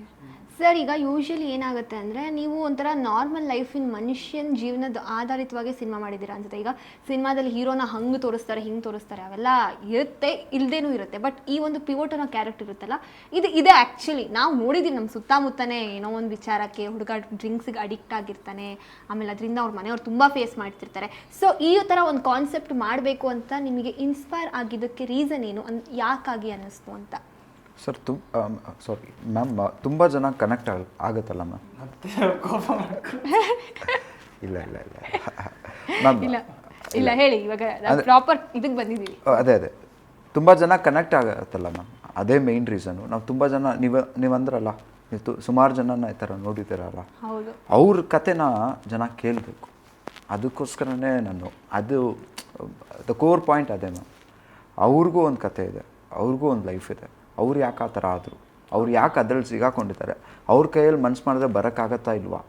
ಸರ್ ಈಗ ಯೂಶಲಿ ಏನಾಗುತ್ತೆ ಅಂದರೆ ನೀವು ಒಂಥರ ನಾರ್ಮಲ್ ಲೈಫಿನ ಮನುಷ್ಯನ ಜೀವನದ ಆಧಾರಿತವಾಗಿ ಸಿನಿಮಾ ಮಾಡಿದ್ದೀರಾ ಅನ್ಸುತ್ತೆ. ಈಗ ಸಿನಿಮಾದಲ್ಲಿ ಹೀರೋನ ಹಂಗೆ ತೋರಿಸ್ತಾರೆ, ಹಿಂಗೆ ತೋರಿಸ್ತಾರೆ, ಅವೆಲ್ಲ ಇರುತ್ತೆ ಇಲ್ಲದೇನೂ ಇರುತ್ತೆ. ಬಟ್ ಈ ಒಂದು ಪಿವೋಟ್ ಅನ್ನೋ ಕ್ಯಾರೆಕ್ಟರ್ ಇರುತ್ತಲ್ಲ, ಇದು ಇದೆ ಆ್ಯಕ್ಚುಲಿ ನಾವು ನೋಡಿದ್ದೀವಿ ನಮ್ಮ ಸುತ್ತಮುತ್ತನೇ ಏನೋ ಒಂದು ವಿಚಾರಕ್ಕೆ ಹುಡುಗ ಡ್ರಿಂಕ್ಸ್ಗೆ ಅಡಿಕ್ಟ್ ಆಗಿರ್ತಾನೆ, ಆಮೇಲೆ ಅದರಿಂದ ಅವ್ರ ಮನೆಯವ್ರು ತುಂಬ ಫೇಸ್ ಮಾಡ್ತಿರ್ತಾರೆ. ಸೊ ಈ ಥರ ಒಂದು ಕಾನ್ಸೆಪ್ಟ್ ಮಾಡಬೇಕು ಅಂತ ನಿಮಗೆ ಇನ್ಸ್ಪೈರ್ ಆಗಿದ್ದಕ್ಕೆ ರೀಸನ್ ಏನು? ಅನ್ ಯಾಕಾಗಿ ಅನ್ನಿಸ್ತು ಅಂತ? ಸರ್ ತುಮ್ ಸಾರಿ ಮ್ಯಾಮ್ ತುಂಬ ಜನ ಕನೆಕ್ಟ್ ಆಗ ಆಗುತ್ತಲ್ಲ ಮ್ಯಾಮ್ ಕೋಪ ಇಲ್ಲ ಇಲ್ಲ ಇಲ್ಲ. ಮ್ಯಾಮ್ ಇಲ್ಲ ಇಲ್ಲ ಹೇಳಿ ಇವಾಗ ಪ್ರಾಪರ್ ಇದಕ್ಕೆ ಬಂದಿದ್ದೀವಿ. ಅದೇ ಅದೇ. ತುಂಬ ಜನ ಕನೆಕ್ಟ್ ಆಗುತ್ತಲ್ಲ ಮ್ಯಾಮ್ ಅದೇ ಮೇಯ್ನ್ ರೀಸನ್ನು ನಾವು ತುಂಬ ಜನ ನೀವು ನೀವು ಅಂದ್ರಲ್ಲ ನೀವು ತು- ಸುಮಾರು ಜನನ ಈ ಥರ ನೋಡಿದ್ದೀರಲ್ಲ? ಹೌದು. ಅವ್ರ ಕತೆನ ಜನ ಕೇಳಬೇಕು. ಅದಕ್ಕೋಸ್ಕರನೇ ನಾನು ಅದು ದ ಕೋರ್ ಪಾಯಿಂಟ್ ಅದೇ ಮ್ಯಾಮ್ ಅವ್ರಿಗೂ ಒಂದು ಕತೆ ಇದೆ ಅವ್ರಿಗೂ ಒಂದು ಲೈಫ್ ಇದೆ. ಅವ್ರು ಯಾಕೆ ಆ ಥರ ಆದರು? ಅವ್ರು ಯಾಕೆ ಅದರಲ್ಲಿ ಸಿಗಾಕೊಂಡಿದ್ದಾರೆ? ಅವ್ರ ಕೈಯಲ್ಲಿ ಮನ್ಸು ಮಾಡಿದ್ರೆ ಬರೋಕ್ಕಾಗತ್ತಾ ಇಲ್ವಾ?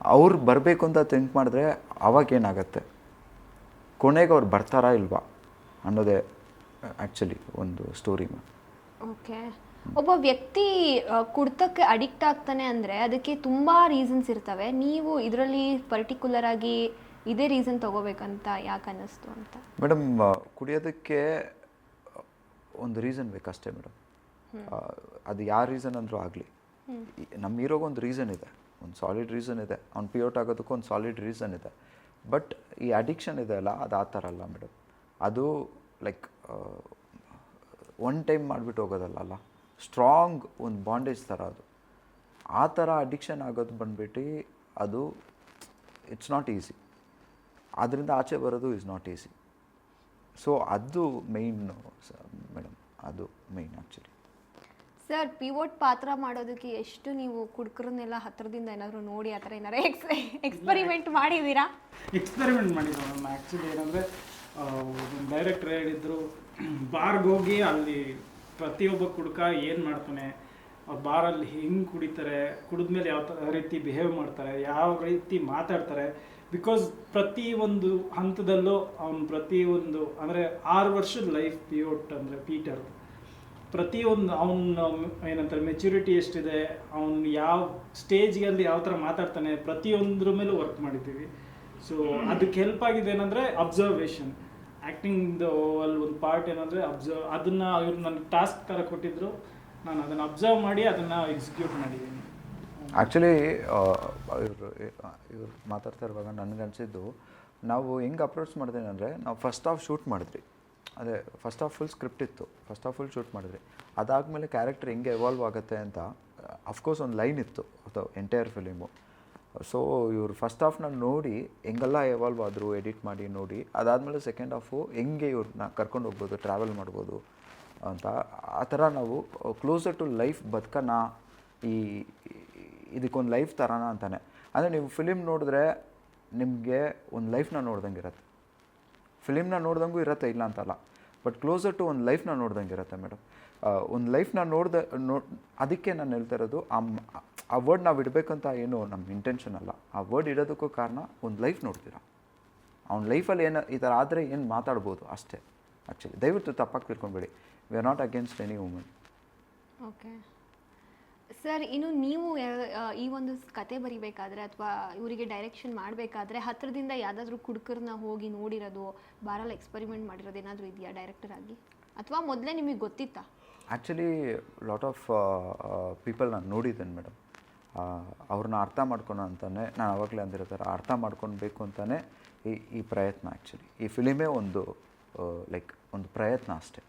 ಅವ್ರು ಬರಬೇಕು ಅಂತ ಥಿಂಕ್ ಮಾಡಿದ್ರೆ ಅವಾಗ ಏನಾಗತ್ತೆ? ಕೊನೆಗೆ ಅವ್ರು ಬರ್ತಾರಾ ಇಲ್ವಾ? ಅನ್ನೋದೇ ಆ್ಯಕ್ಚುಲಿ ಒಂದು ಸ್ಟೋರಿ ಓಕೆ. ಒಬ್ಬ ವ್ಯಕ್ತಿ ಕುಡ್ತಕ್ಕೆ ಅಡಿಕ್ಟ್ ಆಗ್ತಾನೆ ಅಂದರೆ ಅದಕ್ಕೆ ತುಂಬ ರೀಸನ್ಸ್ ಇರ್ತವೆ. ನೀವು ಇದರಲ್ಲಿ ಪರ್ಟಿಕ್ಯುಲರ್ ಆಗಿ ಇದೇ ರೀಸನ್ ತಗೋಬೇಕಂತ ಯಾಕೆ ಅನ್ನಿಸ್ತು ಅಂತ? ಮೇಡಮ್ ಕುಡಿಯೋದಕ್ಕೆ ಒಂದು ರೀಸನ್ ಬೇಕಷ್ಟೇ ಮೇಡಮ್. ಅದು ಯಾವ ರೀಸನ್ ಅಂದರೂ ಆಗಲಿ. ನಮ್ಮ ಹೀರೋಗೆ ಒಂದು ರೀಸನ್ ಇದೆ, ಒಂದು ಸಾಲಿಡ್ ರೀಸನ್ ಇದೆ. ಅವ್ನು ಪಿಯೋಟ್ ಆಗೋದಕ್ಕೂ ಒಂದು ಸಾಲಿಡ್ ರೀಸನ್ ಇದೆ. ಬಟ್ ಈ ಅಡಿಕ್ಷನ್ ಇದೆ ಅಲ್ಲ, ಅದು ಆ ಥರ ಅಲ್ಲ ಮೇಡಮ್ ಅದು ಲೈಕ್ ಒನ್ ಟೈಮ್ ಮಾಡಿಬಿಟ್ಟು ಹೋಗೋದಲ್ಲ ಅಲ್ಲ ಸ್ಟ್ರಾಂಗ್ ಒಂದು ಬಾಂಡೇಜ್ ಥರ ಅದು. ಆ ಥರ ಅಡಿಕ್ಷನ್ ಆಗೋದು ಬಂದ್ಬಿಟ್ಟು ಅದು ಇಟ್ಸ್ ನಾಟ್ ಈಸಿ ಅದರಿಂದ ಆಚೆ ಬರೋದು ಇಸ್ ನಾಟ್ ಈಸಿ ಸೊ ಅದು ಮೇಯ್ನ್ ಮೇಡಮ್ ಅದು ಮೇಯ್ನ್ ಆ್ಯಕ್ಚುಲಿ ಸರ್ ಪಿವೋಟ್ ಪಾತ್ರ ಮಾಡೋದಕ್ಕೆ ಎಷ್ಟು ನೀವು ಕುಡ್ಕರನ್ನೆಲ್ಲ ಹತ್ರದಿಂದ ಏನಾದರೂ ನೋಡಿ ಆ ಥರ ಏನಾರು ಎಕ್ಸ್ ಎಕ್ಸ್ಪರಿಮೆಂಟ್ ಮಾಡಿದ್ದೀರಾ? ಎಕ್ಸ್ಪೆರಿಮೆಂಟ್ ಮಾಡಿದ್ರು ಮ್ಯಾಮ್ ಆ್ಯಕ್ಚುಲಿ ಏನಂದರೆ ಡೈರೆಕ್ಟರ್ ಹೇಳಿದ್ರು ಬಾರ್ಗೆ ಹೋಗಿ ಅಲ್ಲಿ ಪ್ರತಿಯೊಬ್ಬ ಕುಡ್ಕ ಏನು ಮಾಡ್ತಾನೆ? ಬಾರಲ್ಲಿ ಹೆಂಗೆ ಕುಡಿತಾರೆ? ಕುಡಿದ್ಮೇಲೆ ಯಾವ ಥರ ರೀತಿ ಬಿಹೇವ್ ಮಾಡ್ತಾರೆ? ಯಾವ ರೀತಿ ಮಾತಾಡ್ತಾರೆ? ಬಿಕಾಸ್ ಪ್ರತಿ ಒಂದು ಹಂತದಲ್ಲೂ ಅವ್ನು ಪ್ರತಿ ಒಂದು ಅಂದರೆ ಆರು ವರ್ಷದ ಲೈಫ್ ಪಿಯೋಟ್ ಅಂದರೆ ಪೀಟರ್ ಪ್ರತಿಯೊಂದು ಅವನ ಏನಂತಾರೆ ಮೆಚುರಿಟಿ ಎಷ್ಟಿದೆ ಅವನು ಯಾವ ಸ್ಟೇಜ್ಗಲ್ಲಿ ಯಾವ ಥರ ಮಾತಾಡ್ತಾನೆ ಪ್ರತಿಯೊಂದ್ರ ಮೇಲೂ ವರ್ಕ್ ಮಾಡಿದ್ದೀವಿ. ಸೊ ಅದಕ್ಕೆ ಹೆಲ್ಪ್ ಆಗಿದೆ ಏನಂದರೆ ಅಬ್ಸರ್ವೇಷನ್ ಆ್ಯಕ್ಟಿಂಗ್ದು ಅಲ್ಲಿ ಒಂದು ಪಾರ್ಟ್ ಏನಂದರೆ ಅಬ್ಸರ್ವ್ ಅದನ್ನು ಇವ್ರು ನನಗೆ ಟಾಸ್ಕ್ ಥರ ಕೊಟ್ಟಿದ್ರು. ನಾನು ಅದನ್ನು ಅಬ್ಸರ್ವ್ ಮಾಡಿ ಅದನ್ನು ಎಕ್ಸಿಕ್ಯೂಟ್ ಮಾಡಿದ್ದೀನಿ. ಆ್ಯಕ್ಚುಲಿ ಇವರು ಇವ್ರು ಮಾತಾಡ್ತಾ ಇರುವಾಗ ನನಗೆ ನನಗನ್ಸಿದ್ದು ನಾವು ಹೆಂಗೆ ಅಪ್ರೋಚ್ ಮಾಡಿದೆ ಅಂದರೆ ನಾವು ಫಸ್ಟ್ ಆಫ್ ಶೂಟ್ ಮಾಡಿದ್ರಿ ಅದೇ ಫಸ್ಟ್ ಆಫ್ ಫುಲ್ ಸ್ಕ್ರಿಪ್ಟ್ ಇತ್ತು. ಫಸ್ಟ್ ಆಫ್ ಫುಲ್ ಶೂಟ್ ಮಾಡಿದ್ರಿ ಅದಾದಮೇಲೆ ಕ್ಯಾರೆಕ್ಟರ್ ಹೆಂಗೆ ಎವಾಲ್ವ್ ಆಗುತ್ತೆ ಅಂತ ಅಫ್ಕೋರ್ಸ್ ಒಂದು ಲೈನ್ ಇತ್ತು, ಅದು ಎಂಟೈರ್ ಫಿಲಿಮು ಸೊ ಇವರು ಫಸ್ಟ್ ಹಾಫ್ನ ನೋಡಿ ಹೆಂಗೆಲ್ಲ ಎವಾಲ್ವ್ ಆದರು ಎಡಿಟ್ ಮಾಡಿ ನೋಡಿ, ಅದಾದಮೇಲೆ ಸೆಕೆಂಡ್ ಹಾಫು ಹೆಂಗೆ ಇವ್ರನ್ನ ಕರ್ಕೊಂಡು ಹೋಗ್ಬೋದು ಟ್ರಾವೆಲ್ ಮಾಡ್ಬೋದು ಅಂತ, ಆ ಥರ ನಾವು ಕ್ಲೋಸರ್ ಟು ಲೈಫ್ ಬದುಕನ ಈ, ಇದಕ್ಕೊಂದು ಲೈಫ್ ಥರನ ಅಂತಾನೆ. ಅಂದರೆ ನೀವು ಫಿಲಿಮ್ ನೋಡಿದ್ರೆ ನಿಮಗೆ ಒಂದು ಲೈಫ್ನ ನೋಡ್ದಂಗೆ ಇರುತ್ತೆ. ಫಿಲಿಮ್ನ ನೋಡ್ದಂಗೂ ಇರುತ್ತೆ, ಇಲ್ಲ ಅಂತಲ್ಲ. ಬಟ್ ಕ್ಲೋಸರ್ ಟು ಒಂದು ಲೈಫ್ನ ನೋಡ್ದಂಗೆ ಇರುತ್ತೆ ಮೇಡಮ್. ಒಂದು ಲೈಫ್ನ ನೋಡ್ದೆ, ನೋ, ಅದಕ್ಕೆ ನಾನು ಹೇಳ್ತಾ ಇರೋದು ಆ ವರ್ಡ್ ನಾವು ಇಡಬೇಕಂತ ಏನು ನಮ್ಮ ಇಂಟೆನ್ಷನ್ ಅಲ್ಲ. ಆ ವರ್ಡ್ ಇಡೋದಕ್ಕೂ ಕಾರಣ ಒಂದು ಲೈಫ್ ನೋಡ್ತೀರಾ? ಅವ್ನ ಲೈಫಲ್ಲಿ ಏನು, ಈ ಥರ ಆದರೆ ಏನು ಮಾತಾಡ್ಬೋದು? ಅಷ್ಟೇ. ಆ್ಯಕ್ಚುಲಿ ದಯವಿಟ್ಟು ತಪ್ಪಾಗಿ ತಿಳ್ಕೊಬೇಡಿ we are not against any woman okay sir ಇನ್ನು ನೀವು ಯಾ- ಈ ಒಂದು ಕತೆ ಬರಿಬೇಕಾದ್ರೆ ಅಥವಾ ಇವರಿಗೆ ಡೈರೆಕ್ಷನ್ ಮಾಡಬೇಕಾದ್ರೆ ಹತ್ರದಿಂದ ಯಾವುದಾದ್ರೂ ಕುಡ್ಕರನ್ನ ಹೋಗಿ ನೋಡಿರೋದು ಬಾರಲ್ಲಿ ಎಕ್ಸ್ಪರಿಮೆಂಟ್ ಮಾಡಿರೋದು ಏನಾದರೂ ಇದೆಯಾ ಡೈರೆಕ್ಟರ್ ಆಗಿ? ಅಥವಾ ಮೊದಲೇ ನಿಮಗೆ ಗೊತ್ತಿತ್ತಾ? ಆ್ಯಕ್ಚುಲಿ ಲಾಟ್ ಆಫ್ ಪೀಪಲ್ ನಾನು ನೋಡಿದ್ದೇನೆ ಮೇಡಮ್ ಅವ್ರನ್ನ ಅರ್ಥ ಮಾಡ್ಕೊಳೋ ಅಂತಾನೆ ನಾನು ಆವಾಗಲೇ ಅಂದಿರೋ ಥರ ಅರ್ಥ ಮಾಡ್ಕೊಳ್ಬೇಕು ಅಂತಲೇ ಈ ಈ ಪ್ರಯತ್ನ ಆ್ಯಕ್ಚುಲಿ ಈ ಫಿಲಿಮೇ ಒಂದು ಲೈಕ್ ಒಂದು ಪ್ರಯತ್ನ ಅಷ್ಟೇ.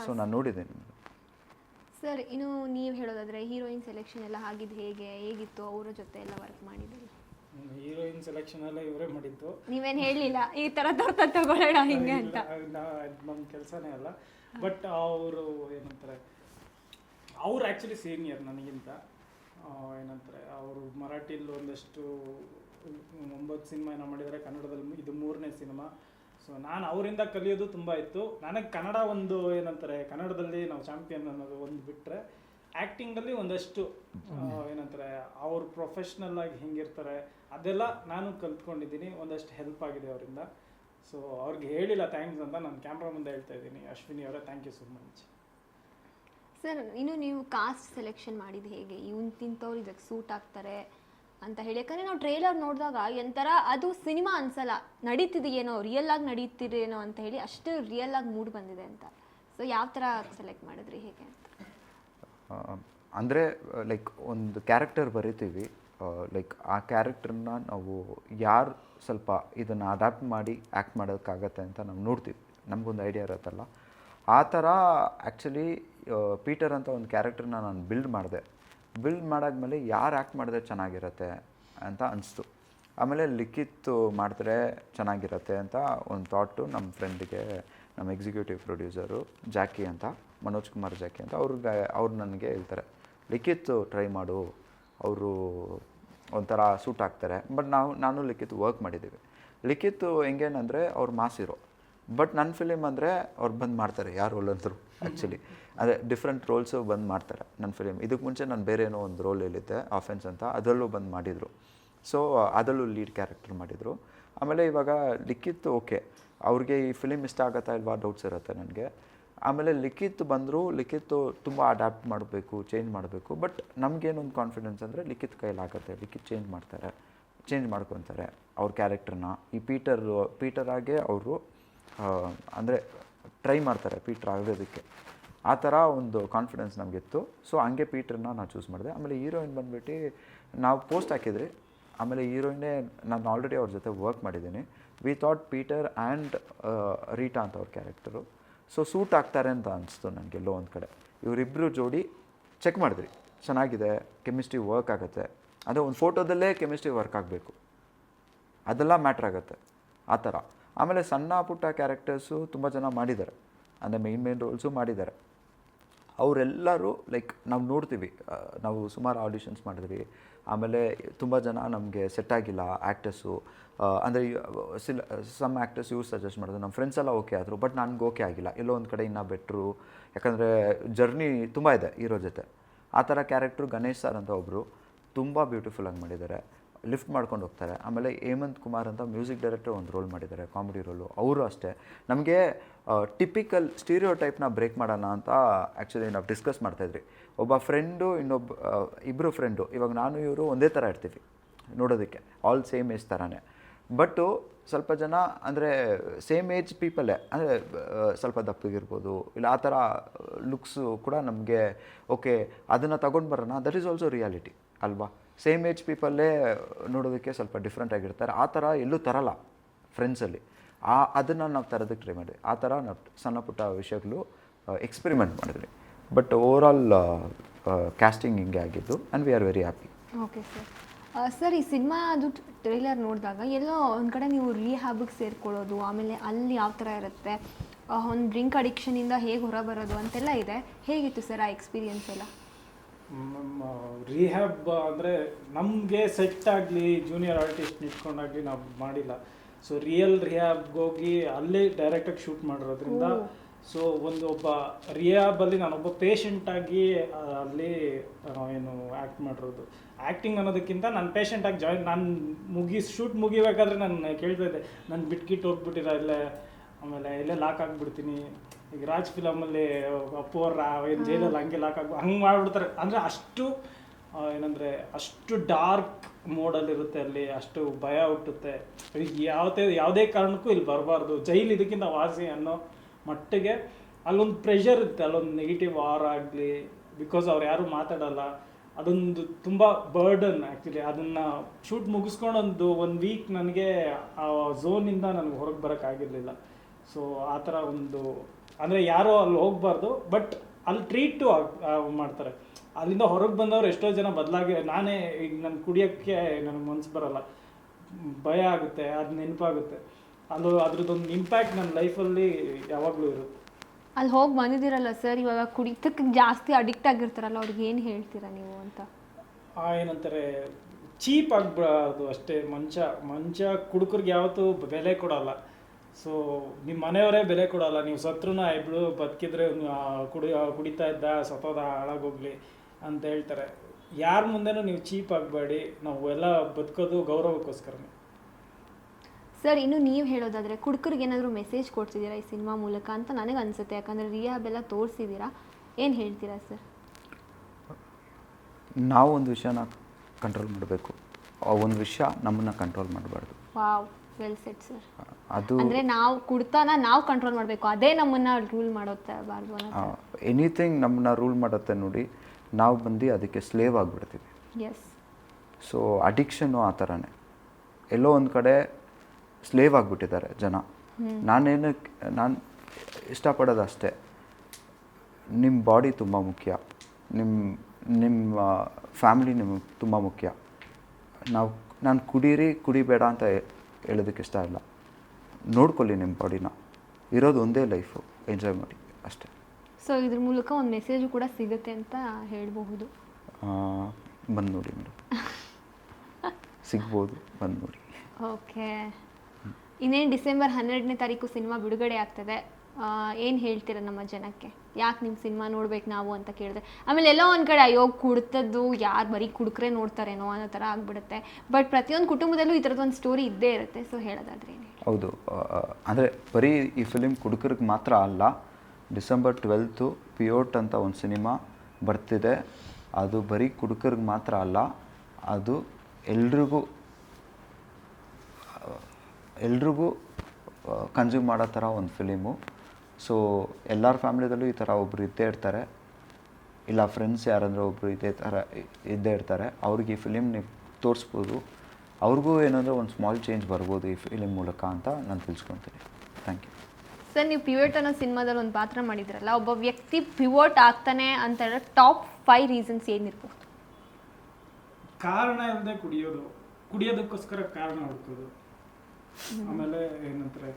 ಸೊ ನಾನು ನೋಡಿದ್ದೇನೆ ಮೇಡಮ್ ಸರ್ ಇನ್ನು ನೀವು ಹೇಳೋದಾದ್ರೆ ಹೀರೋಯಿನ್ ಸೆಲೆಕ್ಷನ್ ಎಲ್ಲ ಆಗಿದ್ದು ಹೇಗೆ? ಹೇಗಿತ್ತು? ಅವರ ಜೊತೆ ಎಲ್ಲ ವರ್ಕ್ ಮಾಡಿದ್ರಿ? ಹೀರೋಯಿನ್ ಸೆಲೆಕ್ಷನ್ ಎಲ್ಲ ಇವರೇ ಮಾಡಿದ್ದು. ನೀವೇನು ಹೇಳಲಿಲ್ಲ ಈ ಥರ ತರ್ತ ತಗೊಳ್ಳೋಣ ಹಿಂಗೆ ಅಂತ. ನಮ್ಮ ಕೆಲಸನೇ ಅಲ್ಲ. ಬಟ್ ಅವರು ಏನಂತಾರೆ ಅವ್ರು ಆ್ಯಕ್ಚುಲಿ ಸೀನಿಯರ್ ನನಗಿಂತ. ಏನಂತಾರೆ ಅವರು ಮರಾಠಿಲಿ ಒಂದಷ್ಟು ಒಂಬತ್ತು ಸಿನಿಮಾ ಏನೋ ಮಾಡಿದ್ದಾರೆ ಕನ್ನಡದಲ್ಲಿ ಇದು ಮೂರನೇ ಸಿನಿಮಾ ಸೊ ನಾನು ಅವರಿಂದ ಕಲಿಯೋದು ತುಂಬ ಇತ್ತು. ನನಗೆ ಕನ್ನಡ ಒಂದು ಏನಂತಾರೆ, ಕನ್ನಡದಲ್ಲಿ ನಾವು ಚಾಂಪಿಯನ್ ಅನ್ನೋದು ಒಂದು ಬಿಟ್ಟರೆ ಆ್ಯಕ್ಟಿಂಗಲ್ಲಿ ಒಂದಷ್ಟು ಏನಂತಾರೆ, ಅವ್ರು ಪ್ರೊಫೆಷ್ನಲ್ ಆಗಿ ಹೆಂಗಿರ್ತಾರೆ, ಅದೆಲ್ಲ ನಾನು ಕಲ್ತ್ಕೊಂಡಿದ್ದೀನಿ. ಒಂದಷ್ಟು ಹೆಲ್ಪ್ ಆಗಿದೆ ಅವರಿಂದ. ಸೊ ಅವ್ರಿಗೆ ಹೇಳಿಲ್ಲ ಥ್ಯಾಂಕ್ಸ್ ಅಂತ ನಾನು ಕ್ಯಾಮ್ರಾ ಮುಂದೆ ಹೇಳ್ತಾ ಇದ್ದೀನಿ. ಅಶ್ವಿನಿ ಅವರೇ thank you so much sir ಇನ್ನು ನೀವು ಕಾಸ್ಟ್ ಸೆಲೆಕ್ಷನ್ ಮಾಡಿದ್ದು ಹೇಗೆ? ಇವ್ನು ತಿಂತವ್ರು ಇದಕ್ಕೆ ಸೂಟ್ ಆಗ್ತಾರೆ ಅಂತ ಹೇಳಿ. ಯಾಕಂದರೆ ನಾವು ಟ್ರೇಲರ್ ನೋಡಿದಾಗ ಒಂಥರ ಅದು ಸಿನಿಮಾ ಅನ್ಸಲ್ಲ. ನಡೀತಿದೆಯೇನೋ ರಿಯಲ್ ಆಗಿ ನಡೀತಿದೆಯೇನೋ ಅಂತ ಹೇಳಿ ಅಷ್ಟು ರಿಯಲ್ ಆಗಿ ಮೂಡ್ ಬಂದಿದೆ ಅಂತ. ಸೊ ಯಾವ ಥರ ಸೆಲೆಕ್ಟ್ ಮಾಡಿದ್ರಿ ಹೇಗೆ ಅಂತ? ಅಂದರೆ ಲೈಕ್ ಒಂದು ಕ್ಯಾರೆಕ್ಟರ್ ಬರಿತೀವಿ. ಲೈಕ್ ಆ ಕ್ಯಾರೆಕ್ಟರ್ನ ನಾವು ಯಾರು ಸ್ವಲ್ಪ ಇದನ್ನು ಅಡಾಪ್ಟ್ ಮಾಡಿ ಆ್ಯಕ್ಟ್ ಮಾಡೋಕ್ಕಾಗತ್ತೆ ಅಂತ ನಾವು ನೋಡ್ತೀವಿ. ನಮಗೊಂದು ಐಡಿಯಾ ಇರುತ್ತಲ್ಲ. ಆ ಥರ ಆ್ಯಕ್ಚುಲಿ ಪೀಟರ್ ಅಂತ ಒಂದು ಕ್ಯಾರೆಕ್ಟರ್ನ ನಾನು ಬಿಲ್ಡ್ ಮಾಡಿದೆ. ಬಿಲ್ಡ್ ಮಾಡಾದ್ಮೇಲೆ ಯಾರು ಆ್ಯಕ್ಟ್ ಮಾಡಿದ್ರೆ ಚೆನ್ನಾಗಿರತ್ತೆ ಅಂತ ಅನಿಸ್ತು. ಆಮೇಲೆ ಲಿಖಿತ್ ಮಾಡಿದ್ರೆ ಚೆನ್ನಾಗಿರತ್ತೆ ಅಂತ ಒಂದು ಥಾಟು ನಮ್ಮ ಫ್ರೆಂಡಿಗೆ ನಮ್ಮ ಎಕ್ಸಿಕ್ಯೂಟಿವ್ ಪ್ರೊಡ್ಯೂಸರು ಜಾಕಿ ಅಂತ, ಮನೋಜ್ ಕುಮಾರ್ ಜಾಕಿ ಅಂತ ಅವ್ರಿಗೆ, ಅವ್ರು ನನಗೆ ಹೇಳ್ತಾರೆ ಲಿಖಿತ್ ಟ್ರೈ ಮಾಡು, ಅವರು ಒಂಥರ ಸೂಟ್ ಆಗ್ತಾರೆ. ಬಟ್ ನಾವು, ನಾನು ಲಿಖಿತ್ ವರ್ಕ್ ಮಾಡಿದ್ದೀವಿ. ಲಿಖಿತ್ ಹೆಂಗೇನಂದರೆ ಅವ್ರು ಮಾಸ್ ಹೀರೋ ಬಟ್ ನನ್ನ ಫಿಲಿಮ್ ಅಂದರೆ ಅವ್ರು ಬಂದು ಮಾಡ್ತಾರೆ ಯಾರು ಅಂದರು ಆ್ಯಕ್ಚುಲಿ ಅದೇ ಡಿಫ್ರೆಂಟ್ ರೋಲ್ಸು ಬಂದು ಮಾಡ್ತಾರೆ ನನ್ನ ಫಿಲಿಮ್ ಇದಕ್ಕೆ ಮುಂಚೆ ನಾನು ಬೇರೆ ಏನೋ ಒಂದು ರೋಲ್ ಹೇಳಿದ್ದೆ ಆಫೆನ್ಸ್ ಅಂತ, ಅದರಲ್ಲೂ ಬಂದು ಮಾಡಿದರು. ಸೊ ಅದರಲ್ಲೂ ಲೀಡ್ ಕ್ಯಾರೆಕ್ಟರ್ ಮಾಡಿದರು. ಆಮೇಲೆ ಇವಾಗ ಲಿಖಿತ್ ಓಕೆ ಅವ್ರಿಗೆ ಈ ಫಿಲಿಮ್ ಇಷ್ಟ ಆಗತ್ತಾ ಇಲ್ವಾ ಡೌಟ್ಸ್ ಇರುತ್ತೆ ನನಗೆ. ಆಮೇಲೆ ಲಿಖಿತ್ ಬಂದರೂ, ಲಿಖಿತ್ ತುಂಬ ಅಡ್ಯಾಪ್ಟ್ ಮಾಡಬೇಕು ಚೇಂಜ್ ಮಾಡಬೇಕು. ಬಟ್ ನಮಗೇನೊಂದು ಕಾನ್ಫಿಡೆನ್ಸ್ ಅಂದರೆ ಲಿಖಿತ್ ಕೈಲಾಗುತ್ತೆ ಲಿಖಿತ್ ಚೇಂಜ್ ಮಾಡ್ತಾರೆ ಚೇಂಜ್ ಮಾಡ್ಕೊತಾರೆ ಅವ್ರ ಕ್ಯಾರೆಕ್ಟರ್ನ ಈ ಪೀಟರ್ ಪೀಟರ್ ಆಗೇ ಅವರು ಅಂದರೆ ಟ್ರೈ ಮಾಡ್ತಾರೆ ಪೀಟರ್ ಆಗೋದಕ್ಕೆ. ಆ ಥರ ಒಂದು ಕಾನ್ಫಿಡೆನ್ಸ್ ನಮಗಿತ್ತು. ಸೊ ಹಂಗೆ ಪೀಟ್ರನ್ನ ನಾನು ಚೂಸ್ ಮಾಡಿದೆ. ಆಮೇಲೆ ಹೀರೋಯಿನ್ ಬಂದುಬಿಟ್ಟು ನಾವು ಪೋಸ್ಟ್ ಹಾಕಿದ್ರಿ, ಆಮೇಲೆ ಹೀರೋಯಿನೇ ನಾನು ಆಲ್ರೆಡಿ ಅವ್ರ ಜೊತೆ ವರ್ಕ್ ಮಾಡಿದ್ದೀನಿ. We thought Peter and Rita ಅಂತ ಅವ್ರ ಕ್ಯಾರೆಕ್ಟರು ಸೊ ಸೂಟ್ ಆಗ್ತಾರೆ ಅಂತ ಅನಿಸ್ತು ನನಗೆ ಎಲ್ಲೋ ಒಂದು ಕಡೆ. ಇವರಿಬ್ಬರು ಜೋಡಿ ಚೆಕ್ ಮಾಡಿದ್ರಿ ಚೆನ್ನಾಗಿದೆ ಕೆಮಿಸ್ಟ್ರಿ ವರ್ಕ್ ಆಗುತ್ತೆ. ಅಂದರೆ ಒಂದು ಫೋಟೋದಲ್ಲೇ ಕೆಮಿಸ್ಟ್ರಿ ವರ್ಕ್ ಆಗಬೇಕು. ಅದೆಲ್ಲ ಮ್ಯಾಟ್ರ್ ಆಗುತ್ತೆ. ಆ ಥರ. ಆಮೇಲೆ ಸಣ್ಣ ಪುಟ್ಟ ಕ್ಯಾರೆಕ್ಟರ್ಸು ತುಂಬ ಜನ ಮಾಡಿದ್ದಾರೆ. ಅಂದರೆ ಮೇನ್ ಮೇನ್ ರೋಲ್ಸು ಮಾಡಿದ್ದಾರೆ. ಅವರೆಲ್ಲರೂ ಲೈಕ್ ನಾವು ನೋಡ್ತೀವಿ. ನಾವು ಸುಮಾರು ಆಡಿಷನ್ಸ್ ಮಾಡಿದ್ವಿ. ಆಮೇಲೆ ತುಂಬ ಜನ ನಮಗೆ ಸೆಟ್ ಆಗಿಲ್ಲ ಆ್ಯಕ್ಟರ್ಸು ಅಂದರೆ ಸಿಲ್ ಸಮ್ ಆ್ಯಕ್ಟರ್ಸ್ ಯೂಸ್ ಸಜೆಸ್ಟ್ ಮಾಡಿದ್ರು. ನಮ್ಮ ಫ್ರೆಂಡ್ಸ್ ಎಲ್ಲ ಓಕೆ ಆದರು ಬಟ್ ನನಗೆ ಓಕೆ ಆಗಿಲ್ಲ. ಎಲ್ಲೋ ಒಂದು ಕಡೆ ಇನ್ನೂ ಬೆಟ್ರು ಯಾಕಂದರೆ ಜರ್ನಿ ತುಂಬ ಇದೆ ಇರೋ ಜೊತೆ. ಆ ಥರ ಕ್ಯಾರೆಕ್ಟ್ರು ಗಣೇಶ್ ಸರ್ ಅಂತ ಒಬ್ಬರು ತುಂಬ ಬ್ಯೂಟಿಫುಲ್ಲಾಗಿ ಮಾಡಿದ್ದಾರೆ. ಲಿಫ್ಟ್ ಮಾಡ್ಕೊಂಡು ಹೋಗ್ತಾರೆ. ಆಮೇಲೆ ಹೇಮಂತ್ ಕುಮಾರ್ ಅಂತ ಮ್ಯೂಸಿಕ್ ಡೈರೆಕ್ಟರ್ ಒಂದು ರೋಲ್ ಮಾಡಿದ್ದಾರೆ, ಕಾಮಿಡಿ ರೋಲು. ಅವರು ಅಷ್ಟೇ. ನಮಗೆ ಟಿಪಿಕಲ್ ಸ್ಟೀರಿಯೋ ಟೈಪ್ನ ಬ್ರೇಕ್ ಮಾಡೋಣ ಅಂತ ಆ್ಯಕ್ಚುಲಿ ನಾವು ಡಿಸ್ಕಸ್ ಮಾಡ್ತಾಯಿದ್ರಿ ಒಬ್ಬ ಫ್ರೆಂಡು ಇನ್ನೊಬ್ಬ ಇಬ್ಬರು ಫ್ರೆಂಡು ಇವಾಗ ನಾನು, ಇವರು ಒಂದೇ ಥರ ಇರ್ತೀವಿ ನೋಡೋದಕ್ಕೆ. ಆಲ್ ಸೇಮ್ ಏಜ್ ಥರನೇ ಬಟ್ಟು ಸ್ವಲ್ಪ ಜನ ಅಂದರೆ ಸೇಮ್ ಏಜ್ ಪೀಪಲ್ಲೇ ಅಂದರೆ ಸ್ವಲ್ಪ ದಪ್ಪಗಿರ್ಬೋದು. ಇಲ್ಲ, ಆ ಥರ ಲುಕ್ಸು ಕೂಡ ನಮಗೆ ಓಕೆ ಅದನ್ನು ತಗೊಂಡು ಬರೋಣ. ದಟ್ ಈಸ್ ಆಲ್ಸೋ ರಿಯಾಲಿಟಿ ಅಲ್ವಾ? ಸೇಮ್ ಏಜ್ ಪೀಪಲ್ಲೇ ನೋಡೋದಕ್ಕೆ ಸ್ವಲ್ಪ ಡಿಫ್ರೆಂಟ್ ಆಗಿರ್ತಾರೆ. ಆ ಥರ ಎಲ್ಲೂ ತರಲ್ಲ ಫ್ರೆಂಡ್ಸಲ್ಲಿ ಆ, ಅದನ್ನು ನಾವು ತರೋದಕ್ಕೆ ಟ್ರೈ ಮಾಡಿದ್ವಿ. ಆ ಥರ ನಾವು ಸಣ್ಣ ಪುಟ್ಟ ವಿಷಯಗಳು ಎಕ್ಸ್ಪೆರಿಮೆಂಟ್ ಮಾಡಿದ್ವಿ. ಬಟ್ ಓವರ್ ಆಲ್ ಕ್ಯಾಸ್ಟಿಂಗ್ ಹಿಂಗೆ ಆಗಿದ್ದು and we are very happy okay sir sir ಈ ಸಿನಿಮಾ ಅದು ಟ್ರೈಲರ್ ನೋಡಿದಾಗ ಎಲ್ಲೋ ಒಂದು ಕಡೆ ನೀವು ರೀಹ್ಯಾಬಿಗೆ ಸೇರ್ಕೊಳ್ಳೋದು, ಆಮೇಲೆ ಅಲ್ಲಿ ಯಾವ ಥರ ಇರುತ್ತೆ ಒಂದು ಡ್ರಿಂಕ್ ಅಡಿಕ್ಷನಿಂದ ಹೇಗೆ ಹೊರಬರೋದು ಅಂತೆಲ್ಲ ಇದೆ. ಹೇಗಿತ್ತು ಸರ್ ಆ ಎಕ್ಸ್ಪೀರಿಯನ್ಸ್ ಎಲ್ಲ? ರಿಹ್ಯಾಬ್ ಅಂದರೆ ನಮಗೆ ಸೆಟ್ ಆಗಲಿ ಜೂನಿಯರ್ ಆರ್ಟಿಸ್ಟ್ ಇಟ್ಕೊಂಡಾಗಲಿ ನಾವು ಮಾಡಿಲ್ಲ. ಸೊ ರಿಯಲ್ ರಿಹ್ಯಾಬ್ಗೆ ಹೋಗಿ ಅಲ್ಲೇ ಡೈರೆಕ್ಟಾಗಿ ಶೂಟ್ ಮಾಡಿರೋದ್ರಿಂದ ಸೊ ಒಂದು ಒಬ್ಬ ರಿಯಾಬಲ್ಲಿ ನಾನೊಬ್ಬ ಪೇಷಂಟ್ ಆಗಿ ಅಲ್ಲಿ ಏನು ಆ್ಯಕ್ಟ್ ಮಾಡಿರೋದು. ಆ್ಯಕ್ಟಿಂಗ್ ಅನ್ನೋದಕ್ಕಿಂತ ನಾನು ಪೇಷಂಟಾಗಿ ಜಾಯಿನ್ ನಾನು ಮುಗಿ ಶೂಟ್ ಮುಗಿಬೇಕಾದ್ರೆ ನಾನು ಕೇಳ್ತಾ ಇದ್ದೆ ನಾನು ಬಿಟ್ಕಿಟ್ಟು ಹೋಗ್ಬಿಟ್ಟಿರೋ ಇಲ್ಲೇ ಆಮೇಲೆ ಇಲ್ಲೇ ಲಾಕ್ ಆಗಿಬಿಡ್ತೀನಿ. ಈಗ ರಾಜ್ ಫಿಲಮಲ್ಲಿ ಅಪ್ಪು ಏನು ಜೈಲಲ್ಲಿ ಹಂಗೆಲ್ಲ ಲಾಕ್ ಆಗಿ ಹಂಗೆ ಮಾಡಿಬಿಡ್ತಾರೆ. ಅಂದರೆ ಅಷ್ಟು ಏನಂದರೆ ಅಷ್ಟು ಡಾರ್ಕ್ ಮೋಡಲ್ಲಿರುತ್ತೆ ಅಲ್ಲಿ ಅಷ್ಟು ಭಯ ಹುಟ್ಟುತ್ತೆ. ಯಾವುದೇ ಯಾವುದೇ ಕಾರಣಕ್ಕೂ ಇಲ್ಲಿ ಬರಬಾರ್ದು. ಜೈಲು ಇದಕ್ಕಿಂತ ವಾಸಿ ಅನ್ನೋ ಮಟ್ಟಿಗೆ ಅಲ್ಲೊಂದು ಪ್ರೆಷರ್ ಇರುತ್ತೆ. ಅಲ್ಲೊಂದು ನೆಗೆಟಿವ್ ಆರ್ ಆಗಲಿ ಬಿಕಾಸ್ ಅವ್ರು ಯಾರು ಮಾತಾಡಲ್ಲ. ಅದೊಂದು ತುಂಬ ಬರ್ಡನ್ ಆ್ಯಕ್ಚುಲಿ ಅದನ್ನು ಶೂಟ್ ಮುಗಿಸ್ಕೊಂಡು ಒಂದು ಒಂದು ವೀಕ್ ನನಗೆ ಆ ಝೋನಿಂದ ನನಗೆ ಹೊರಗೆ ಬರೋಕ್ಕಾಗಿರಲಿಲ್ಲ ಸೊ ಆ ಥರ ಒಂದು ಅಂದರೆ ಯಾರೋ ಅಲ್ಲಿ ಹೋಗಬಾರ್ದು ಬಟ್ ಅಲ್ಲಿ ಟ್ರೀಟು ಮಾಡ್ತಾರೆ. ಅಲ್ಲಿಂದ ಹೊರಗೆ ಬಂದವರು ಎಷ್ಟೋ ಜನ ಬದಲಾಗಿ ನಾನೇ ಈಗ ನಾನು ಕುಡಿಯೋಕ್ಕೆ ನನಗೆ ಮನ್ಸು ಬರಲ್ಲ. ಭಯ ಆಗುತ್ತೆ ಅದು ನೆನಪಾಗುತ್ತೆ. ಅದು ಅದ್ರದ್ದೊಂದು ಇಂಪ್ಯಾಕ್ಟ್ ನನ್ನ ಲೈಫಲ್ಲಿ ಯಾವಾಗಲೂ ಇರುತ್ತೆ. ಅಲ್ಲಿ ಹೋಗಿ ಬಂದಿದ್ದೀರಲ್ಲ ಸರ್ ಇವಾಗ ಕುಡಿತಕ್ಕೆ ಜಾಸ್ತಿ ಅಡಿಕ್ಟ್ ಆಗಿರ್ತಾರಲ್ಲ ಅವ್ರಿಗೆ ಏನು ಹೇಳ್ತೀರಾ ನೀವು ಅಂತ? ಏನಂತಾರೆ ಚೀಪ್ ಆಗಬಾರ್ದು ಅಷ್ಟೇ. ಮಂಚ ಮಂಚ ಕುಡುಕರಿಗೆ ಯಾವತ್ತೂ ಬೆಲೆ ಕೊಡಲ್ಲ. ಸೊ ನಿಮ್ಮ ಮನೆಯವರೇ ಬೆಲೆ ಕೊಡಲ್ಲ ನೀವು ಸತ್ರು ಇಬ್ಳು ಬದುಕಿದ್ರೆ ಕುಡಿ ಕುಡಿತಾ ಇದ್ದ ಸತೋದ ಹಾಳಾಗೋಗ್ಲಿ ಅಂತ ಹೇಳ್ತಾರೆ. ಯಾರ ಮುಂದೆನೂ ನೀವು ಚೀಪ್ ಆಗಬೇಡಿ ನಾವು ಎಲ್ಲ ಬದುಕೋದು ಗೌರವಕ್ಕೋಸ್ಕರನೇ. ಸರ್ ಇನ್ನು ನೀವು ಹೇಳೋದಾದರೆ ಕುಡ್ಕರಿಗೆ ಏನಾದರೂ ಮೆಸೇಜ್ ಕೊಡ್ತಿದ್ದೀರಾ ಈ ಸಿನಿಮಾ ಮೂಲಕ ಅಂತ ನನಗೆ ಅನಿಸುತ್ತೆ ಯಾಕಂದರೆ ರಿಯಾಬ್ ಎಲ್ಲ ತೋರಿಸಿದ್ದೀರಾ? ಏನು ಹೇಳ್ತೀರಾ ಸರ್? ನಾವು ಒಂದು ವಿಷಯನ ಕಂಟ್ರೋಲ್ ಮಾಡಬೇಕು. ಆ ಒಂದು ವಿಷಯ ನಮ್ಮನ್ನು ಕಂಟ್ರೋಲ್ ಮಾಡಬಾರ್ದು. ವಾವ್. ವೆಲ್ ಸೆಟ್ ಸರ್ ಅದು ಅಂದ್ರೆ ನಾವು ಕುಡ್ತಾನ ನಾವು ಕಂಟ್ರೋಲ್ ಮಾಡಬೇಕು. ಅದೇ ನಮ್ಮನ್ನ ರೂಲ್ ಮಾಡುತ್ತೆ ಎನಿಥಿಂಗ್ ನಮ್ಮನ್ನ ರೂಲ್ ಮಾಡುತ್ತೆ ನೋಡಿ ನಾವು ಬಂದು ಅದಕ್ಕೆ ಸ್ಲೇವ್ ಆಗಿಬಿಡ್ತೀವಿ. ಎಸ್ ಸೊ ಅಡಿಕ್ಷನ್ನು ಆ ಥರನೇ ಎಲ್ಲೋ ಒಂದು ಕಡೆ ಸ್ಲೇವ್ ಆಗಿಬಿಟ್ಟಿದ್ದಾರೆ ಜನ. ನಾನೇನಕ್ಕೆ ನಾನು ಇಷ್ಟಪಡೋದು ಅಷ್ಟೇ. ನಿಮ್ಮ ಬಾಡಿ ತುಂಬ ಮುಖ್ಯ. ನಿಮ್ಮ ನಿಮ್ಮ ಫ್ಯಾಮಿಲಿ ನಿಮ್ಗೆ ತುಂಬ ಮುಖ್ಯ. ನಾವು ನಾನು ಕುಡೀರಿ ಕುಡಿಬೇಡ ಅಂತ ಹೇಳೋದಕ್ಕೆ ಇಷ್ಟ ಇಲ್ಲ. ನೋಡ್ಕೊಳ್ಳಿ ನಿಮ್ಮ ಬಾಡಿನ. ಇರೋದು ಒಂದೇ ಲೈಫು. ಎಂಜಾಯ್ ಮಾಡಿ. ಅಷ್ಟೇ. ಸೊ ಇದ್ರ ಮೂಲಕ ಒಂದು ಮೆಸೇಜು ಕೂಡ ಸಿಗುತ್ತೆ ಅಂತ ಹೇಳಬಹುದು. ಬಂದು ನೋಡಿ ಮೇಡಮ್ ಸಿಗ್ಬೋದು ಬಂದು ನೋಡಿ. ಓಕೆ. ಇನ್ನೇನು ಡಿಸೆಂಬರ್ ಹನ್ನೆರಡನೇ ತಾರೀಕು ಸಿನಿಮಾ ಬಿಡುಗಡೆ ಆಗ್ತದೆ? ಏನು ಹೇಳ್ತೀರಾ ನಮ್ಮ ಜನಕ್ಕೆ? ಯಾಕೆ ನಿಮ್ಮ ಸಿನಿಮಾ ನೋಡ್ಬೇಕು ನಾವು ಅಂತ ಕೇಳಿದೆ ಆಮೇಲೆ ಎಲ್ಲೋ ಒಂದು ಕಡೆ ಅಯ್ಯೋ ಕುಡ್ತದ್ದು, ಯಾರು ಬರೀ ಕುಡ್ಕ್ರೆ ನೋಡ್ತಾರೇನೋ ಅನ್ನೋ ಥರ ಆಗಿಬಿಡುತ್ತೆ. ಬಟ್ ಪ್ರತಿಯೊಂದು ಕುಟುಂಬದಲ್ಲೂ ಈ ಥರದ್ದು ಒಂದು ಸ್ಟೋರಿ ಇದ್ದೇ ಇರುತ್ತೆ. ಸೊ ಹೇಳೋದಾದ್ರೆ ಹೌದು. ಅಂದರೆ ಬರೀ ಈ ಫಿಲಿಮ್ ಕುಡುಕರಿಗೆ ಮಾತ್ರ ಅಲ್ಲ, ಡಿಸೆಂಬರ್ ಟ್ವೆಲ್ತು ಪಿಯೋಟ್ ಅಂತ ಒಂದು ಸಿನಿಮಾ ಬರ್ತಿದೆ. ಅದು ಬರೀ ಕುಡುಕರಿಗೆ ಮಾತ್ರ ಅಲ್ಲ, ಅದು ಎಲ್ರಿಗೂ ಎಲ್ರಿಗೂ ಕನ್ಸ್ಯೂಮ್ ಮಾಡೋ ಥರ ಒಂದು ಫಿಲಿಮು ಸೊ ಎಲ್ಲರ ಫ್ಯಾಮ್ಲಿದಲ್ಲೂ ಈ ಥರ ಒಬ್ಬರು ಇದ್ದೇ ಇರ್ತಾರೆ. ಇಲ್ಲ ಫ್ರೆಂಡ್ಸ್ ಯಾರಂದ್ರೆ ಒಬ್ಬರು ಇದೇ ಥರ ಇದ್ದೇ ಇರ್ತಾರೆ. ಅವ್ರಿಗೆ ಈ ಫಿಲಿಮ್ ನೀವು ತೋರಿಸ್ಬೋದು. ಅವ್ರಿಗೂ ಏನಂದ್ರೆ ಒಂದು ಸ್ಮಾಲ್ ಚೇಂಜ್ ಬರ್ಬೋದು ಈ ಫಿಲಿಮ್ ಮೂಲಕ ಅಂತ ನಾನು ತಿಳ್ಸ್ಕೊತೀನಿ. ಥ್ಯಾಂಕ್ ಯು ಸರ್ ನೀವು ಪಿವೋಟ್ ಅನ್ನೋ ಸಿನಿಮಾದಲ್ಲಿ ಒಂದು ಪಾತ್ರ ಮಾಡಿದ್ರಲ್ಲ ಒಬ್ಬ ವ್ಯಕ್ತಿ ಪಿವೋಟ್ ಆಗ್ತಾನೆ ಅಂತ ಹೇಳಿದ್ರೆ ಟಾಪ್ ಫೈವ್ ರೀಸನ್ಸ್ ಏನಿರ್ಬೋದು? ಕಾರಣ ಇಲ್ಲದೆ ಕುಡಿಯೋದು. ಕುಡಿಯೋದಕ್ಕೋಸ್ಕರ ಕಾರಣ ಹುಡ್ಕೋದು. ಆಮೇಲೆ ಏನಂತಾರೆ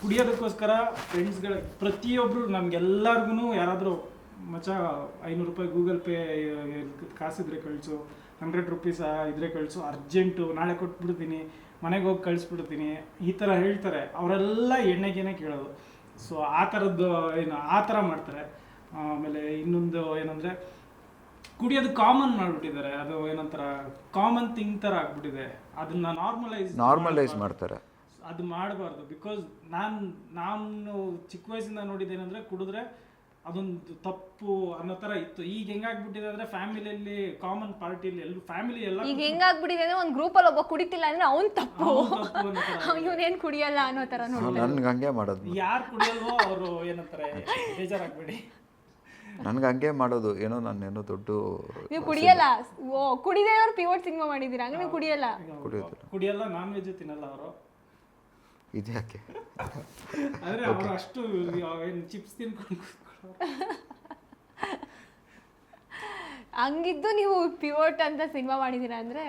ಕುಡಿಯೋದಕ್ಕೋಸ್ಕರ ಫ್ರೆಂಡ್ಸ್ಗಳ ಪ್ರತಿಯೊಬ್ಬರು ನಮ್ಗೆಲ್ಲರಿಗೂ ಯಾರಾದರೂ ಮಚ್ಚ ಐನೂರು ರೂಪಾಯಿ ಗೂಗಲ್ ಪೇ ಕಾಸಿದ್ರೆ ಕಳಿಸು ಹಂಡ್ರೆಡ್ ರುಪೀಸ್ ಇದ್ರೆ ಕಳಿಸು ಅರ್ಜೆಂಟು ನಾಳೆ ಕೊಟ್ಬಿಡ್ತೀನಿ, ಮನೆಗೆ ಹೋಗಿ ಕಳಿಸ್ಬಿಡ್ತೀನಿ, ಈ ಥರ ಹೇಳ್ತಾರೆ. ಅವರೆಲ್ಲ ಎಣ್ಣೆಗೇನೆ ಕೇಳೋದು. ಸೊ ಆ ಥರದ್ದು ಏನು, ಆ ಥರ ಮಾಡ್ತಾರೆ. ಆಮೇಲೆ ಇನ್ನೊಂದು ಏನಂದರೆ, ಕುಡಿಯೋದು ಕಾಮನ್ ಮಾಡಿಬಿಟ್ಟಿದ್ದಾರೆ. ಅದು ಏನಂತಾರ ಕಾಮನ್ ಥಿಂಗ್ ಥರ ಆಗ್ಬಿಟ್ಟಿದೆ. ಅದನ್ನ ನಾರ್ಮಲೈಸ್ ನಾರ್ಮಲೈಸ್ ಮಾಡ್ತಾರೆ. ಅದು ಮಾಡಬಾರ್ದು. ಬಿಕಾಸ್ ನಾನು ನಾನು ಚಿಕ್ಕ ವಯಸ್ಸಿಂದ ನೋಡಿದ್ದೇನೆಂದ್ರೆ ಕುಡಿದ್ರೆ ಅದೊಂದು ತಪ್ಪು ಅನ್ನೋ ತರ ಇತ್ತು. ಈಗ ಹೆಂಗಾಗ್ಬಿಟ್ಟಿದೆ ಅಂದ್ರೆ ಫ್ಯಾಮಿಲಿಯಲ್ಲಿ ಕಾಮನ್ ಪಾರ್ಟಿಲಿ ಎಲ್ಲ ಫ್ಯಾಮಿಲಿ ಎಲ್ಲ ಈಗ ಹೆಂಗಾಗ್ಬಿಟ್ಟಿದೆ ಅಂದ್ರೆ ಒಂದು ಗ್ರೂಪಲ್ಲಿ ಒಬ್ಬ ಕುಡಿತಿಲ್ಲ ಅಂದ್ರೆ ಅವ್ನು ತಪ್ಪು. ಇವನೇನ್ ಕುಡಿಯಲ್ಲ ಅನ್ನೋ ತರ ನೋಡಿ ನನ್ಗೆ ಹಂಗೆ ಮಾಡೋದು. ಯಾರು ಕುಡಿಯಲ್ವೋ ಅವರು ಏನಂತಾರೆ ಬೇಜಾರಾಗ್ಬೇಡಿ. ನನ್ಗೆ ಹಂಗೆ ಮಾಡೋದು. ಏನೋ ನಾನೇನೋ ದೊಡ್ಡ ನೀವು ಕುಡಿಯಲ್ಲ. ಓ ಕುಡಿದೇ ಅವ್ರು ಪಿವೋಟ್ ಸಿನಿಮಾ ಮಾಡಿದ್ದೀರಾ? ಹಂಗೆ ನೀವು ಕುಡಿಯಲ್ಲ. ಕುಡಿಯೋದಿಲ್ಲ. ಕುಡಿಯಲ್ಲ ನಾನ್ ವೆಜ್ ತಿನ್ನಲ್ಲ ಅವರು. ಇದು ಯಾಕೆ? ಆದ್ರೆ ಅವರು ಅಷ್ಟು ಏನು ಚಿಪ್ಸ್ ತಿನ್ಕೊಂಡು ಹಂಗಿದ್ದು ನೀವು ಪಿವೋಟ್ ಅಂತ ಸಿನಿಮಾ ಮಾಡಿದ್ದೀರಾ ಅಂದ್ರೆ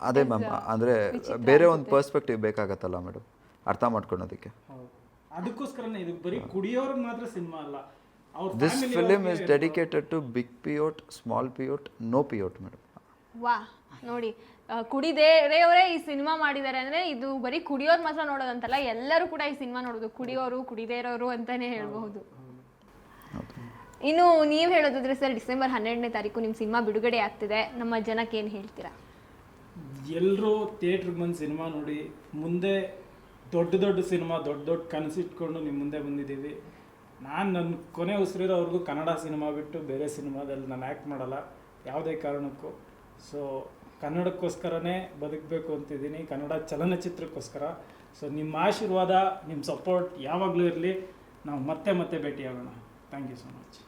ಅದೇ ಮ್ಯಾಮ್ ಅಂದರೆ ಬೇರೆ ಒಂದು ಪರ್ಸ್ಪೆಕ್ಟಿವ್ ಬೇಕಾಗತ್ತಲ್ಲ ಮೇಡಮ್ ಅರ್ಥ ಮಾಡ್ಕೊಳೋದಕ್ಕೆ ಹೌದು. ಅದಕ್ಕೋಸ್ಕರನೇ ಇದು ಬರೀ ಕುಡಿಯೋರ್ಗೆ ಮಾತ್ರ ಸಿನಿಮಾ ಅಲ್ಲ. ಅವ್ರ this film is dedicated to big pivot small pivot no pivot madam ವಾ ನೋಡಿ. ಕುಡಿದೇರೆಯವರೇ ಈ ಸಿನಿಮಾ ಮಾಡಿದ್ದಾರೆ ಅಂದ್ರೆ ಇದು ಬರೀ ಕುಡಿಯೋರು ಮಾತ್ರ ನೋಡೋದಂತಲ್ಲ, ಎಲ್ಲರೂ ಕೂಡ ಈ ಸಿನಿಮಾ ನೋಡೋದು, ಕುಡಿಯೋರು ಕುಡಿದೇ ಇರೋರು ಅಂತಾನೆ ಹೇಳಬಹುದು. ಇನ್ನು ನೀವು ಹೇಳೋದಾದ್ರೆ ಸರ್, ಡಿಸೆಂಬರ್ ಹನ್ನೆರಡನೇ ತಾರೀಕು ನಿಮ್ಮ ಸಿನಿಮಾ ಬಿಡುಗಡೆ ಆಗ್ತಿದೆ, ನಮ್ಮ ಜನಕ್ಕೆ ಏನು ಹೇಳ್ತೀರಾ? ಎಲ್ಲರೂ ಥಿಯೇಟ್ರ್ ಬಂದು ಸಿನಿಮಾ ನೋಡಿ, ಮುಂದೆ ದೊಡ್ಡ ದೊಡ್ಡ ಸಿನಿಮಾ, ದೊಡ್ಡ ದೊಡ್ಡ ಕನಸಿಟ್ಕೊಂಡು ನಿಮ್ಮ ಮುಂದೆ ಬಂದಿದ್ದೀವಿ. ನಾನು ನನ್ನ ಕೊನೆ ಉಸಿರಿರೋವರೆಗೂ ಕನ್ನಡ ಸಿನಿಮಾ ಬಿಟ್ಟು ಬೇರೆ ಸಿನಿಮಾದಲ್ಲಿ ನಾನು ಆ್ಯಕ್ಟ್ ಮಾಡಲ್ಲ, ಯಾವುದೇ ಕಾರಣಕ್ಕೂ. ಸೊ ಕನ್ನಡಕ್ಕೋಸ್ಕರನೇ ಬದುಕಬೇಕು ಅಂತಿದ್ದೀನಿ. ಕನ್ನಡ ಚಲನಚಿತ್ರಕ್ಕೋಸ್ಕರ. ಸೊ ನಿಮ್ಮ ಆಶೀರ್ವಾದ ನಿಮ್ಮ ಸಪೋರ್ಟ್ ಯಾವಾಗಲೂ ಇರಲಿ. ನಾವು ಮತ್ತೆ ಮತ್ತೆ ಭೇಟಿಯಾಗೋಣ. Thank you so much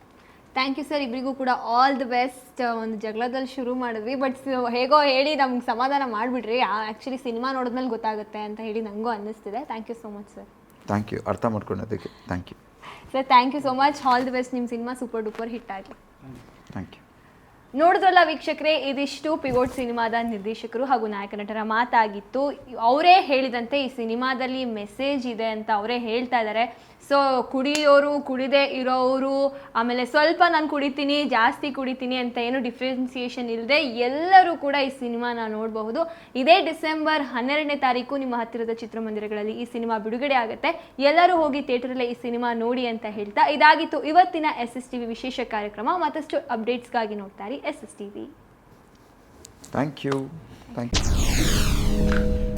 thank you sir ಇಬ್ಬರಿಗೂ ಕೂಡ ಆಲ್ ದಿ ಬೆಸ್ಟ್ ಒಂದು ಜಗಳದಲ್ಲಿ ಶುರು ಮಾಡಿದ್ವಿ. ಬಟ್ ಹೇಗೋ ಹೇಳಿ ನಮ್ಗೆ ಸಮಾಧಾನ ಮಾಡಿಬಿಡ್ರಿ ಆ್ಯಕ್ಚುಲಿ ಸಿನಿಮಾ ನೋಡಿದ್ಮೇಲೆ ಗೊತ್ತಾಗುತ್ತೆ ಅಂತ ಹೇಳಿ ನನಗೂ ಅನ್ನಿಸ್ತಿದೆ. Thank you so much sir thank you ಅರ್ಥ ಮಾಡ್ಕೊಂಡಿದ್ದಕ್ಕೆ thank you sir thank you so much all the best ನಿಮ್ಮ ಸಿನಿಮಾ ಸೂಪರ್ ಡೂಪರ್ ಹಿಟ್ ಆಗಲಿ. ಥ್ಯಾಂಕ್ ಯು ನೋಡಿದ್ರಲ್ಲ ವೀಕ್ಷಕರೇ, ಇದಿಷ್ಟು ಪಿವೋಟ್ ಸಿನಿಮಾದ ನಿರ್ದೇಶಕರು ಹಾಗೂ ನಾಯಕ ನಟರ ಮಾತಾಗಿತ್ತು. ಅವರೇ ಹೇಳಿದಂತೆ ಈ ಸಿನಿಮಾದಲ್ಲಿ ಮೆಸೇಜ್ ಇದೆ ಅಂತ ಅವರೇ ಹೇಳ್ತಾ ಇದ್ದಾರೆ. ಸೊ ಕುಡಿಯೋರು, ಕುಡಿದೇ ಇರೋರು, ಆಮೇಲೆ ಸ್ವಲ್ಪ ನಾನು ಕುಡಿತೀನಿ, ಜಾಸ್ತಿ ಕುಡಿತೀನಿ ಅಂತ ಏನು ಡಿಫ್ರೆನ್ಸಿಯೇಷನ್ ಇಲ್ಲದೆ ಎಲ್ಲರೂ ಕೂಡ ಈ ಸಿನಿಮಾನ ನೋಡಬಹುದು. ಇದೇ ಡಿಸೆಂಬರ್ ಹನ್ನೆರಡನೇ ತಾರೀಕು ನಿಮ್ಮ ಹತ್ತಿರದ ಚಿತ್ರಮಂದಿರಗಳಲ್ಲಿ ಈ ಸಿನಿಮಾ ಬಿಡುಗಡೆ ಆಗುತ್ತೆ. ಎಲ್ಲರೂ ಹೋಗಿ ಥಿಯೇಟರಲ್ಲೇ ಈ ಸಿನಿಮಾ ನೋಡಿ ಅಂತ ಹೇಳ್ತಾ, ಇದಾಗಿತ್ತು ಇವತ್ತಿನ ಎಸ್ ಎಸ್ ಟಿವಿ ವಿಶೇಷ ಕಾರ್ಯಕ್ರಮ. ಮತ್ತಷ್ಟು ಅಪ್ಡೇಟ್ಸ್ಗಾಗಿ ನೋಡ್ತಾರೆ S S S TV thank you thank you